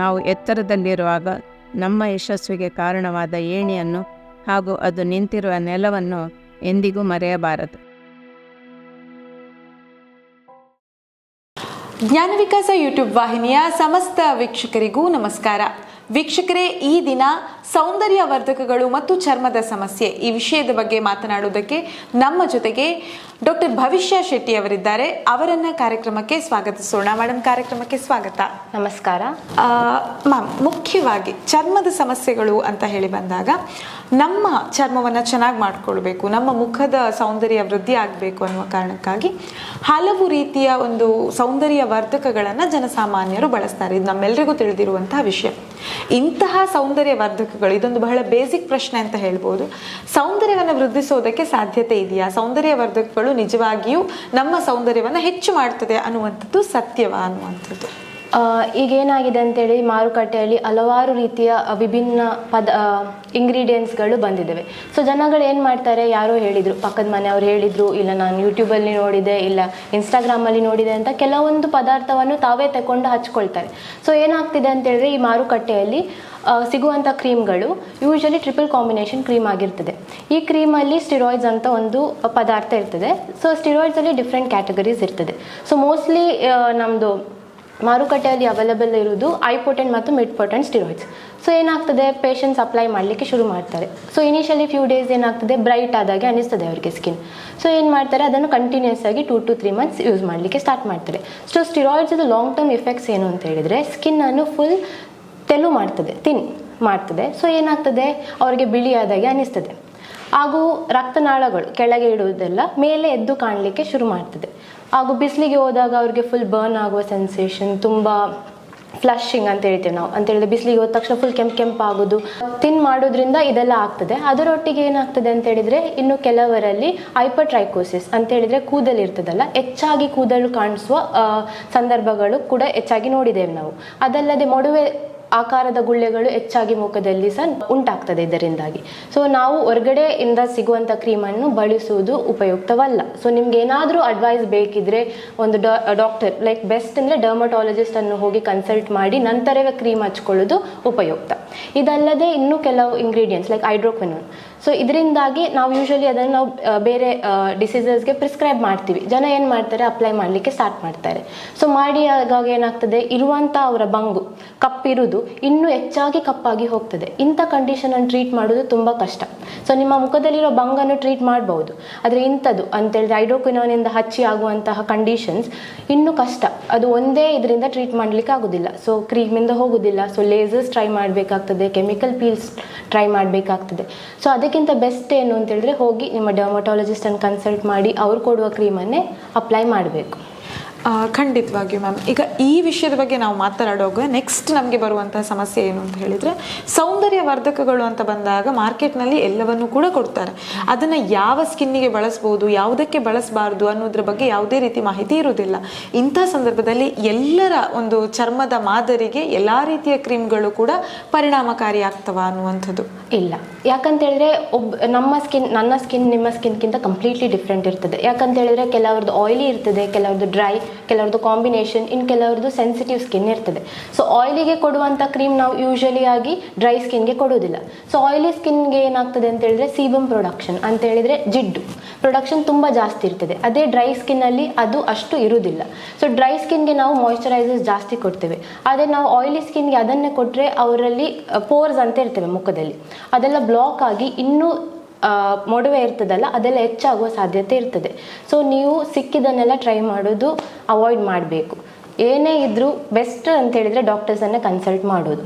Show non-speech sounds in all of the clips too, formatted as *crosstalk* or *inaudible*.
ನಾವು ಎತ್ತರದಲ್ಲಿರುವಾಗ ನಮ್ಮ ಯಶಸ್ವಿಗೆ ಕಾರಣವಾದ ಏಣಿಯನ್ನು ಹಾಗೂ ಅದು ನಿಂತಿರುವ ನೆಲವನ್ನು ಎಂದಿಗೂ ಮರೆಯಬಾರದು. ಜ್ಞಾನ ವಿಕಾಸ ಯೂಟ್ಯೂಬ್ ವಾಹಿನಿಯ ಸಮಸ್ತ ವೀಕ್ಷಕರಿಗೂ ನಮಸ್ಕಾರ. ವೀಕ್ಷಕರೇ ಈ ದಿನ ಸೌಂದರ್ಯ ವರ್ಧಕಗಳು ಮತ್ತು ಚರ್ಮದ ಸಮಸ್ಯೆ ಈ ವಿಷಯದ ಬಗ್ಗೆ ಮಾತನಾಡುವುದಕ್ಕೆ ನಮ್ಮ ಜೊತೆಗೆ ಡಾಕ್ಟರ್ ಭವಿಷ್ಯ ಶೆಟ್ಟಿ ಅವರಿದ್ದಾರೆ. ಅವರನ್ನ ಕಾರ್ಯಕ್ರಮಕ್ಕೆ ಸ್ವಾಗತಿಸೋಣ. ಮೇಡಮ್ ಕಾರ್ಯಕ್ರಮಕ್ಕೆ ಸ್ವಾಗತ. ನಮಸ್ಕಾರ. ಮ್ಯಾಮ್ ಮುಖ್ಯವಾಗಿ ಚರ್ಮದ ಸಮಸ್ಯೆಗಳು ಅಂತ ಹೇಳಿ ಬಂದಾಗ ನಮ್ಮ ಚರ್ಮವನ್ನು ಚೆನ್ನಾಗಿ ಮಾಡಿಕೊಳ್ಬೇಕು ನಮ್ಮ ಮುಖದ ಸೌಂದರ್ಯ ವೃದ್ಧಿ ಆಗಬೇಕು ಅನ್ನುವ ಕಾರಣಕ್ಕಾಗಿ ಹಲವು ರೀತಿಯ ಒಂದು ಸೌಂದರ್ಯ ವರ್ಧಕಗಳನ್ನು ಜನಸಾಮಾನ್ಯರು ಬಳಸ್ತಾರೆ. ಇದು ನಮ್ಮೆಲ್ಲರಿಗೂ ತಿಳಿದಿರುವಂತಹ ವಿಷಯ. ಇಂತಹ ಸೌಂದರ್ಯ ವರ್ಧಕಗಳು ಇದೊಂದು ಬಹಳ ಬೇಸಿಕ್ ಪ್ರಶ್ನೆ ಅಂತ ಹೇಳ್ಬೋದು. ಸೌಂದರ್ಯವನ್ನು ವೃದ್ಧಿಸೋದಕ್ಕೆ ಸಾಧ್ಯತೆ ಇದೆಯಾ? ಸೌಂದರ್ಯ ವರ್ಧಕಗಳು ನಿಜವಾಗಿಯೂ ನಮ್ಮ ಸೌಂದರ್ಯವನ್ನು ಹೆಚ್ಚು ಮಾಡ್ತದೆ ಅನ್ನುವಂಥದ್ದು ಸತ್ಯವಾ ಅನ್ನುವಂಥದ್ದು. ಈಗ ಏನಾಗಿದೆ ಅಂತೇಳಿ ಮಾರುಕಟ್ಟೆಯಲ್ಲಿ ಹಲವಾರು ರೀತಿಯ ವಿಭಿನ್ನ ಪದ ಇಂಗ್ರೀಡಿಯೆಂಟ್ಸ್ಗಳು ಬಂದಿದ್ದಾವೆ. ಸೊ ಜನಗಳು ಏನು ಮಾಡ್ತಾರೆ? ಯಾರೋ ಹೇಳಿದರು, ಪಕ್ಕದ ಮನೆಯವ್ರು ಹೇಳಿದರು, ಇಲ್ಲ ನಾನು ಯೂಟ್ಯೂಬಲ್ಲಿ ನೋಡಿದೆ, ಇಲ್ಲ ಇನ್ಸ್ಟಾಗ್ರಾಮಲ್ಲಿ ನೋಡಿದೆ ಅಂತ ಕೆಲವೊಂದು ಪದಾರ್ಥವನ್ನು ತಾವೇ ತಗೊಂಡು ಹಚ್ಕೊಳ್ತಾರೆ. ಸೊ ಏನಾಗ್ತಿದೆ ಅಂತೇಳಿದ್ರೆ, ಈ ಮಾರುಕಟ್ಟೆಯಲ್ಲಿ ಸಿಗುವಂಥ ಕ್ರೀಮ್ಗಳು ಯೂಶಲಿ ಟ್ರಿಪಲ್ ಕಾಂಬಿನೇಷನ್ ಕ್ರೀಮ್ ಆಗಿರ್ತದೆ. ಈ ಕ್ರೀಮಲ್ಲಿ ಸ್ಟಿರಾಯ್ಡ್ಸ್ ಅಂತ ಒಂದು ಪದಾರ್ಥ ಇರ್ತದೆ. ಸೊ ಸ್ಟಿರಾಯ್ಡ್ಸಲ್ಲಿ ಡಿಫ್ರೆಂಟ್ ಕ್ಯಾಟಗರೀಸ್ ಇರ್ತದೆ. ಸೊ ಮೋಸ್ಟ್ಲಿ ನಮ್ಮದು ಮಾರುಕಟ್ಟೆಯಲ್ಲಿ ಅವೈಲೇಬಲ್ ಇರೋದು ಐಪೋಟೆಂಟ್ ಮತ್ತು ಮಿಡ್ ಪೋಟೆಂಟ್ ಸ್ಟಿರಾಯ್ಡ್ಸ್ ಸೊ ಏನಾಗ್ತದೆ? ಪೇಷಂಟ್ಸ್ ಅಪ್ಲೈ ಮಾಡಲಿಕ್ಕೆ ಶುರು ಮಾಡ್ತಾರೆ. ಸೊ ಇನಿಷಿಯಲಿ ಫ್ಯೂ ಡೇಸ್ ಏನಾಗ್ತದೆ? ಬ್ರೈಟ್ ಆದಾಗೆ ಅನಿಸ್ತದೆ ಅವರಿಗೆ ಸ್ಕಿನ್ ಸೊ ಏನು ಮಾಡ್ತಾರೆ? ಅದನ್ನು ಕಂಟಿನ್ಯೂಸ್ ಆಗಿ two to three months use ಮಾಡಲಿಕ್ಕೆ ಸ್ಟಾರ್ಟ್ ಮಾಡ್ತಾರೆ. So steroids long term effects ಏನು ಅಂತ ಹೇಳಿದರೆ ಸ್ಕಿನ್ನನ್ನು ಫುಲ್ ತೆಲು ಮಾಡ್ತದೆ ತಿನ್ ಮಾಡ್ತದೆ. ಸೊ ಏನಾಗ್ತದೆ? ಅವರಿಗೆ ಬಿಳಿ ಆದಾಗೆ ಅನಿಸ್ತದೆ. ಹಾಗೂ ರಕ್ತನಾಳಗಳು ಕೆಳಗೆ ಇಡುವುದೆಲ್ಲ ಮೇಲೆ ಎದ್ದು ಕಾಣಲಿಕ್ಕೆ ಶುರು ಮಾಡ್ತದೆ. ಹಾಗೂ ಬಿಸಿಲಿಗೆ ಹೋದಾಗ ಅವ್ರಿಗೆ ಫುಲ್ ಬರ್ನ್ ಆಗುವ ಸೆನ್ಸೇಷನ್ ತುಂಬ ಫ್ಲಶಿಂಗ್ ಅಂತ ಹೇಳ್ತೇವೆ ನಾವು. ಅಂತ ಹೇಳಿದ್ರೆ ಬಿಸಿಲಿಗೆ ಹೋದ ತಕ್ಷಣ ಫುಲ್ ಕೆಂಪು ಕೆಂಪು ಆಗೋದು. ತಿನ್ ಮಾಡೋದ್ರಿಂದ ಇದೆಲ್ಲ ಆಗ್ತದೆ. ಅದರೊಟ್ಟಿಗೆ ಏನಾಗ್ತದೆ ಅಂತ ಹೇಳಿದ್ರೆ ಇನ್ನು ಕೆಲವರಲ್ಲಿ ಹೈಪರ್ಟ್ರೈಕೋಸಿಸ್ ಅಂತ ಹೇಳಿದ್ರೆ ಕೂದಲು ಇರ್ತದಲ್ಲ, ಹೆಚ್ಚಾಗಿ ಕೂದಲು ಕಾಣಿಸುವ ಸಂದರ್ಭಗಳು ಕೂಡ ಹೆಚ್ಚಾಗಿ ನೋಡಿದ್ದೇವೆ ನಾವು. ಅದಲ್ಲದೆ ಮೊಡವೆ ಆಕಾರದ ಗುಳ್ಳೆಗಳು ಹೆಚ್ಚಾಗಿ ಮುಖದಲ್ಲಿ ಸಹ ಉಂಟಾಗ್ತದೆ ಇದರಿಂದಾಗಿ. ಸೊ ನಾವು ಹೊರಗಡೆಯಿಂದ ಸಿಗುವಂಥ ಕ್ರೀಮನ್ನು ಬಳಸುವುದು ಉಪಯುಕ್ತವಲ್ಲ. ಸೊ ನಿಮ್ಗೆ ಏನಾದರೂ ಅಡ್ವೈಸ್ ಬೇಕಿದ್ರೆ ಒಂದು ಡಾಕ್ಟರ್ ಲೈಕ್ ಬೆಸ್ಟ್ ಅಂದರೆ ಡರ್ಮಟಾಲಜಿಸ್ಟ್ ಅನ್ನು ಹೋಗಿ ಕನ್ಸಲ್ಟ್ ಮಾಡಿ ನಂತರವೇ ಕ್ರೀಮ್ ಹಚ್ಕೊಳ್ಳೋದು ಉಪಯುಕ್ತ. ಇದಲ್ಲದೆ ಇನ್ನೂ ಕೆಲವು ಇಂಗ್ರೀಡಿಯೆಂಟ್ಸ್ ಲೈಕ್ ಹೈಡ್ರೋಕ್ವಿನೋನ್ ಸೊ ಇದರಿಂದಾಗಿ ನಾವು ಯೂಶಲಿ ಅದನ್ನು ನಾವು ಬೇರೆ ಡಿಸೀಸಸ್ಗೆ ಪ್ರಿಸ್ಕ್ರೈಬ್ ಮಾಡ್ತೀವಿ. ಜನ ಏನು ಮಾಡ್ತಾರೆ? ಅಪ್ಲೈ ಮಾಡಲಿಕ್ಕೆ ಸ್ಟಾರ್ಟ್ ಮಾಡ್ತಾರೆ. ಸೊ ಮಾಡಿ ಆಗಾಗ ಏನಾಗ್ತದೆ? ಇರುವಂಥ ಅವರ ಬಂಗು ಕಪ್ಪಿರುವುದು ಇನ್ನೂ ಹೆಚ್ಚಾಗಿ ಕಪ್ಪಾಗಿ ಹೋಗ್ತದೆ. ಇಂಥ ಕಂಡೀಷನನ್ನು ಟ್ರೀಟ್ ಮಾಡೋದು ತುಂಬ ಕಷ್ಟ. ಸೊ ನಿಮ್ಮ ಮುಖದಲ್ಲಿರೋ ಬಂಗನ್ನು ಟ್ರೀಟ್ ಮಾಡ್ಬೋದು. ಆದರೆ ಇಂಥದ್ದು ಅಂತೇಳಿದ್ರೆ ಹೈಡ್ರೋಕ್ವಿನೋನಿಂದ ಹಚ್ಚಿ ಆಗುವಂತಹ ಕಂಡೀಷನ್ಸ್ ಇನ್ನೂ ಕಷ್ಟ. ಅದು ಒಂದೇ ಇದರಿಂದ ಟ್ರೀಟ್ ಮಾಡಲಿಕ್ಕೆ ಆಗೋದಿಲ್ಲ. ಸೊ ಕ್ರೀಮಿಂದ ಹೋಗೋದಿಲ್ಲ. ಸೊ ಲೇಸರ್ಸ್ ಟ್ರೈ ಮಾಡಬೇಕಾಗ್ತದೆ. ಕೆಮಿಕಲ್ ಪೀಲ್ಸ್ ಟ್ರೈ ಮಾಡಬೇಕಾಗ್ತದೆ. ಸೊ ಅದಕ್ಕಿಂತ ಬೆಸ್ಟ್ ಏನು ಅಂತ ಹೇಳಿದ್ರೆ ಹೋಗಿ ನಿಮ್ಮ ಡರ್ಮಟಾಲಜಿಸ್ಟನ್ನು ಕನ್ಸಲ್ಟ್ ಮಾಡಿ ಅವ್ರು ಕೊಡುವ ಕ್ರೀಮನ್ನೇ ಅಪ್ಲೈ ಮಾಡಬೇಕು. ಖಂಡಿತವಾಗಿಯೂ ಮ್ಯಾಮ್. ಈಗ ಈ ವಿಷಯದ ಬಗ್ಗೆ ನಾವು ಮಾತನಾಡುವಾಗ ನೆಕ್ಸ್ಟ್ ನಮಗೆ ಬರುವಂತಹ ಸಮಸ್ಯೆ ಏನು ಅಂತ ಹೇಳಿದ್ರೆ ಸೌಂದರ್ಯ ವರ್ಧಕಗಳು ಅಂತ ಬಂದಾಗ ಮಾರ್ಕೆಟ್ನಲ್ಲಿ ಎಲ್ಲವನ್ನೂ ಕೂಡ ಕೊಡ್ತಾರೆ. ಅದನ್ನು ಯಾವ ಸ್ಕಿನ್ನಿಗೆ ಬಳಸ್ಬೋದು, ಯಾವುದಕ್ಕೆ ಬಳಸಬಾರ್ದು ಅನ್ನೋದ್ರ ಬಗ್ಗೆ ಯಾವುದೇ ರೀತಿ ಮಾಹಿತಿ ಇರುವುದಿಲ್ಲ. ಇಂಥ ಸಂದರ್ಭದಲ್ಲಿ ಎಲ್ಲರ ಒಂದು ಚರ್ಮದ ಮಾದರಿಗೆ ಎಲ್ಲ ರೀತಿಯ ಕ್ರೀಮ್ಗಳು ಕೂಡ ಪರಿಣಾಮಕಾರಿ ಆಗ್ತವ ಅನ್ನುವಂಥದ್ದು. ಇಲ್ಲ. ಯಾಕಂತ ಹೇಳಿದ್ರೆ ಒಬ್ಬ ನಮ್ಮ ಸ್ಕಿನ್ ನನ್ನ ಸ್ಕಿನ್ ನಿಮ್ಮ ಸ್ಕಿನ್ಗಿಂತ ಕಂಪ್ಲೀಟ್ಲಿ ಡಿಫ್ರೆಂಟ್ ಇರ್ತದೆ. ಯಾಕಂತ ಹೇಳಿದ್ರೆ ಕೆಲವ್ರದ್ದು ಆಯಿಲಿ ಇರ್ತದೆ, ಕೆಲವ್ರದ್ದು ಡ್ರೈ ಕೆಲವ್ರದ್ದು ಕಾಂಬಿನೇಷನ್ ಇನ್ನು ಕೆಲವ್ರದ್ದು ಸೆನ್ಸಿಟಿವ್ ಸ್ಕಿನ್ ಇರ್ತದೆ. ಸೊ ಆಯಿಲಿಗೆ ಕೊಡುವಂಥ ಕ್ರೀಮ್ ನಾವು ಯೂಶಲಿ ಆಗಿ ಡ್ರೈ ಸ್ಕಿನ್ಗೆ ಕೊಡೋದಿಲ್ಲ ಸೊ ಆಯಿಲಿ ಸ್ಕಿನ್ಗೆ ಏನಾಗ್ತದೆ ಅಂತ ಹೇಳಿದ್ರೆ ಸೀಬಮ್ ಪ್ರೊಡಕ್ಷನ್ ಅಂತ ಹೇಳಿದ್ರೆ ಜಿಡ್ಡು. ಪ್ರೊಡಕ್ಷನ್ ತುಂಬ ಜಾಸ್ತಿ ಇರ್ತದೆ. ಅದೇ ಡ್ರೈ ಸ್ಕಿನ್ನಲ್ಲಿ ಅದು ಅಷ್ಟು ಇರುವುದಿಲ್ಲ. ಸೊ ಡ್ರೈ ಸ್ಕಿನ್ಗೆ ನಾವು ಮಾಯಿಶ್ಚರೈಸರ್ಸ್ ಜಾಸ್ತಿ ಕೊಡ್ತೇವೆ. ಅದೇ ನಾವು ಆಯಿಲಿ ಸ್ಕಿನ್ಗೆ ಅದನ್ನೇ ಕೊಟ್ಟರೆ ಅವರಲ್ಲಿ ಪೋರ್ಸ್ ಅಂತ ಇರ್ತವೆ ಮುಖದಲ್ಲಿ. ಅದೆಲ್ಲ ಬ್ಲಾಕ್ ಆಗಿ ಇನ್ನೂ ಮೊಡವೆ ಇರ್ತದಲ್ಲ, ಅದೆಲ್ಲ ಹೆಚ್ಚಾಗುವ ಸಾಧ್ಯತೆ ಇರ್ತದೆ. ಸೊ ನೀವು ಸಿಕ್ಕಿದ್ದನ್ನೆಲ್ಲ ಟ್ರೈ ಮಾಡೋದು ಅವಾಯ್ಡ್ ಮಾಡಬೇಕು. ಏನೇ ಇದ್ದರೂ ಬೆಸ್ಟ್ ಅಂತ ಹೇಳಿದರೆ ಡಾಕ್ಟರ್ಸನ್ನು ಕನ್ಸಲ್ಟ್ ಮಾಡೋದು.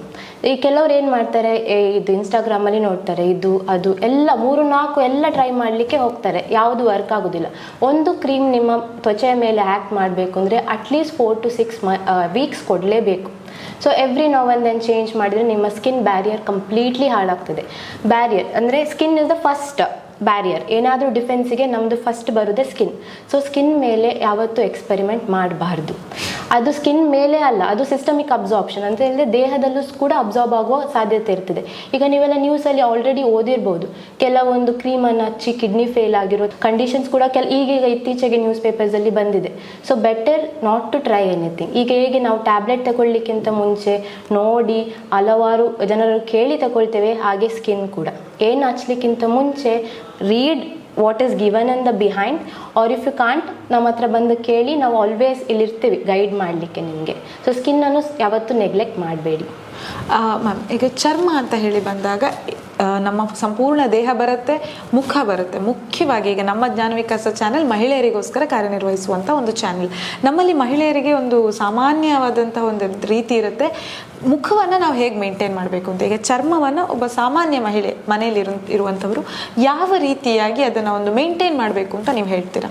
ಈ ಕೆಲವ್ರು ಏನು ಮಾಡ್ತಾರೆ ಇದು ಇನ್ಸ್ಟಾಗ್ರಾಮಲ್ಲಿ ನೋಡ್ತಾರೆ, ಇದು, ಅದು, ಎಲ್ಲ ಮೂರು, ನಾಲ್ಕು ಎಲ್ಲ ಟ್ರೈ ಮಾಡಲಿಕ್ಕೆ ಹೋಗ್ತಾರೆ. ಯಾವುದು ವರ್ಕ್ ಆಗೋದಿಲ್ಲ. ಒಂದು ಕ್ರೀಮ್ ನಿಮ್ಮ ತ್ವಚೆಯ ಮೇಲೆ ಆ್ಯಕ್ಟ್ ಮಾಡಬೇಕು ಅಂದರೆ at least four to six ಮ ವೀಕ್ಸ್ ಕೊಡಲೇಬೇಕು. So every now and then change ಮಾಡಿದರೆ ನಿಮ್ಮ ಸ್ಕಿನ್ ಬ್ಯಾರಿಯರ್ ಕಂಪ್ಲೀಟ್ಲಿ ಹಾಳಾಗ್ತದೆ. ಬ್ಯಾರಿಯರ್ ಅಂದರೆ skin is the first barrier ಏನಾದರೂ ಡಿಫೆನ್ಸಿಗೆ ನಮ್ಮದು ಫಸ್ಟ್ ಬರೋದೇ ಸ್ಕಿನ್ ಸೊ ಸ್ಕಿನ್ ಮೇಲೆ ಯಾವತ್ತೂ ಎಕ್ಸ್ಪೆರಿಮೆಂಟ್ ಮಾಡಬಾರ್ದು. ಅದು ಸ್ಕಿನ್ ಮೇಲೆ ಅಲ್ಲ, ಅದು ಸಿಸ್ಟಮಿಕ್ ಅಬ್ಸಾರ್ಪ್ಷನ್ ಅಂತ ಹೇಳಿದ್ರೆ ದೇಹದಲ್ಲೂ ಕೂಡ ಅಬ್ಸಾರ್ಬ್ ಆಗುವ ಸಾಧ್ಯತೆ ಇರ್ತದೆ. ಈಗ ನೀವೆಲ್ಲ ನ್ಯೂಸಲ್ಲಿ ಆಲ್ರೆಡಿ ಓದಿರ್ಬೋದು. ಕೆಲವೊಂದು ಕ್ರೀಮನ್ನು ಹಚ್ಚಿ ಕಿಡ್ನಿ ಫೇಲ್ ಆಗಿರೋ ಕಂಡೀಷನ್ಸ್ ಕೂಡ ಕೆಲ ಈಗೀಗ ಇತ್ತೀಚೆಗೆ ನ್ಯೂಸ್ ಪೇಪರ್ಸಲ್ಲಿ ಬಂದಿದೆ. So better not to try anything ಈಗ ಹೇಗೆ ನಾವು ಟ್ಯಾಬ್ಲೆಟ್ ತಗೊಳ್ಳಿಕ್ಕಿಂತ ಮುಂಚೆ ನೋಡಿ ಹಲವಾರು ಜನರು ಕೇಳಿ ತಗೊಳ್ತೇವೆ, ಹಾಗೆ ಸ್ಕಿನ್ ಕೂಡ. ಏನು ಹಚ್ಲಿಕ್ಕಿಂತ ಮುಂಚೆ read what is given in the behind or if you can't ನಮ್ಮ ಹತ್ರ ಬಂದು ಕೇಳಿ, ನಾವು ಆಲ್ವೇಸ್ ಇಲ್ಲಿರ್ತೀವಿ ಗೈಡ್ ಮಾಡಲಿಕ್ಕೆ ನಿಮಗೆ. ಸೊ ಸ್ಕಿನ್ನನ್ನು ಯಾವತ್ತೂ ನೆಗ್ಲೆಕ್ಟ್ ಮಾಡಬೇಡಿ. ಮ್ಯಾಮ್ ಈಗ ಚರ್ಮ ಅಂತ ಹೇಳಿ ಬಂದಾಗ ನಮ್ಮ ಸಂಪೂರ್ಣ ದೇಹ ಬರುತ್ತೆ, ಮುಖ ಬರುತ್ತೆ. ಮುಖ್ಯವಾಗಿ ಈಗ ನಮ್ಮ ಜ್ಞಾನ ವಿಕಾಸ ಚಾನೆಲ್ ಮಹಿಳೆಯರಿಗೋಸ್ಕರ ಕಾರ್ಯನಿರ್ವಹಿಸುವಂಥ ಒಂದು ಚಾನೆಲ್ ನಮ್ಮಲ್ಲಿ ಮಹಿಳೆಯರಿಗೆ ಒಂದು ಸಾಮಾನ್ಯವಾದಂಥ ಒಂದು ರೀತಿ ಇರುತ್ತೆ. ಮುಖವನ್ನು ನಾವು ಹೇಗೆ ಮೇಂಟೈನ್ ಮಾಡಬೇಕು ಅಂತ. ಈಗ ಚರ್ಮವನ್ನು ಒಬ್ಬ ಸಾಮಾನ್ಯ ಮಹಿಳೆ ಮನೆಯಲ್ಲಿ ಇರು, ಇರುವಂಥವರು ಯಾವ ರೀತಿಯಾಗಿ ಅದನ್ನು ಒಂದು ಮೇಂಟೈನ್ ಮಾಡಬೇಕು ಅಂತ ನೀವು ಹೇಳ್ತೀರಾ?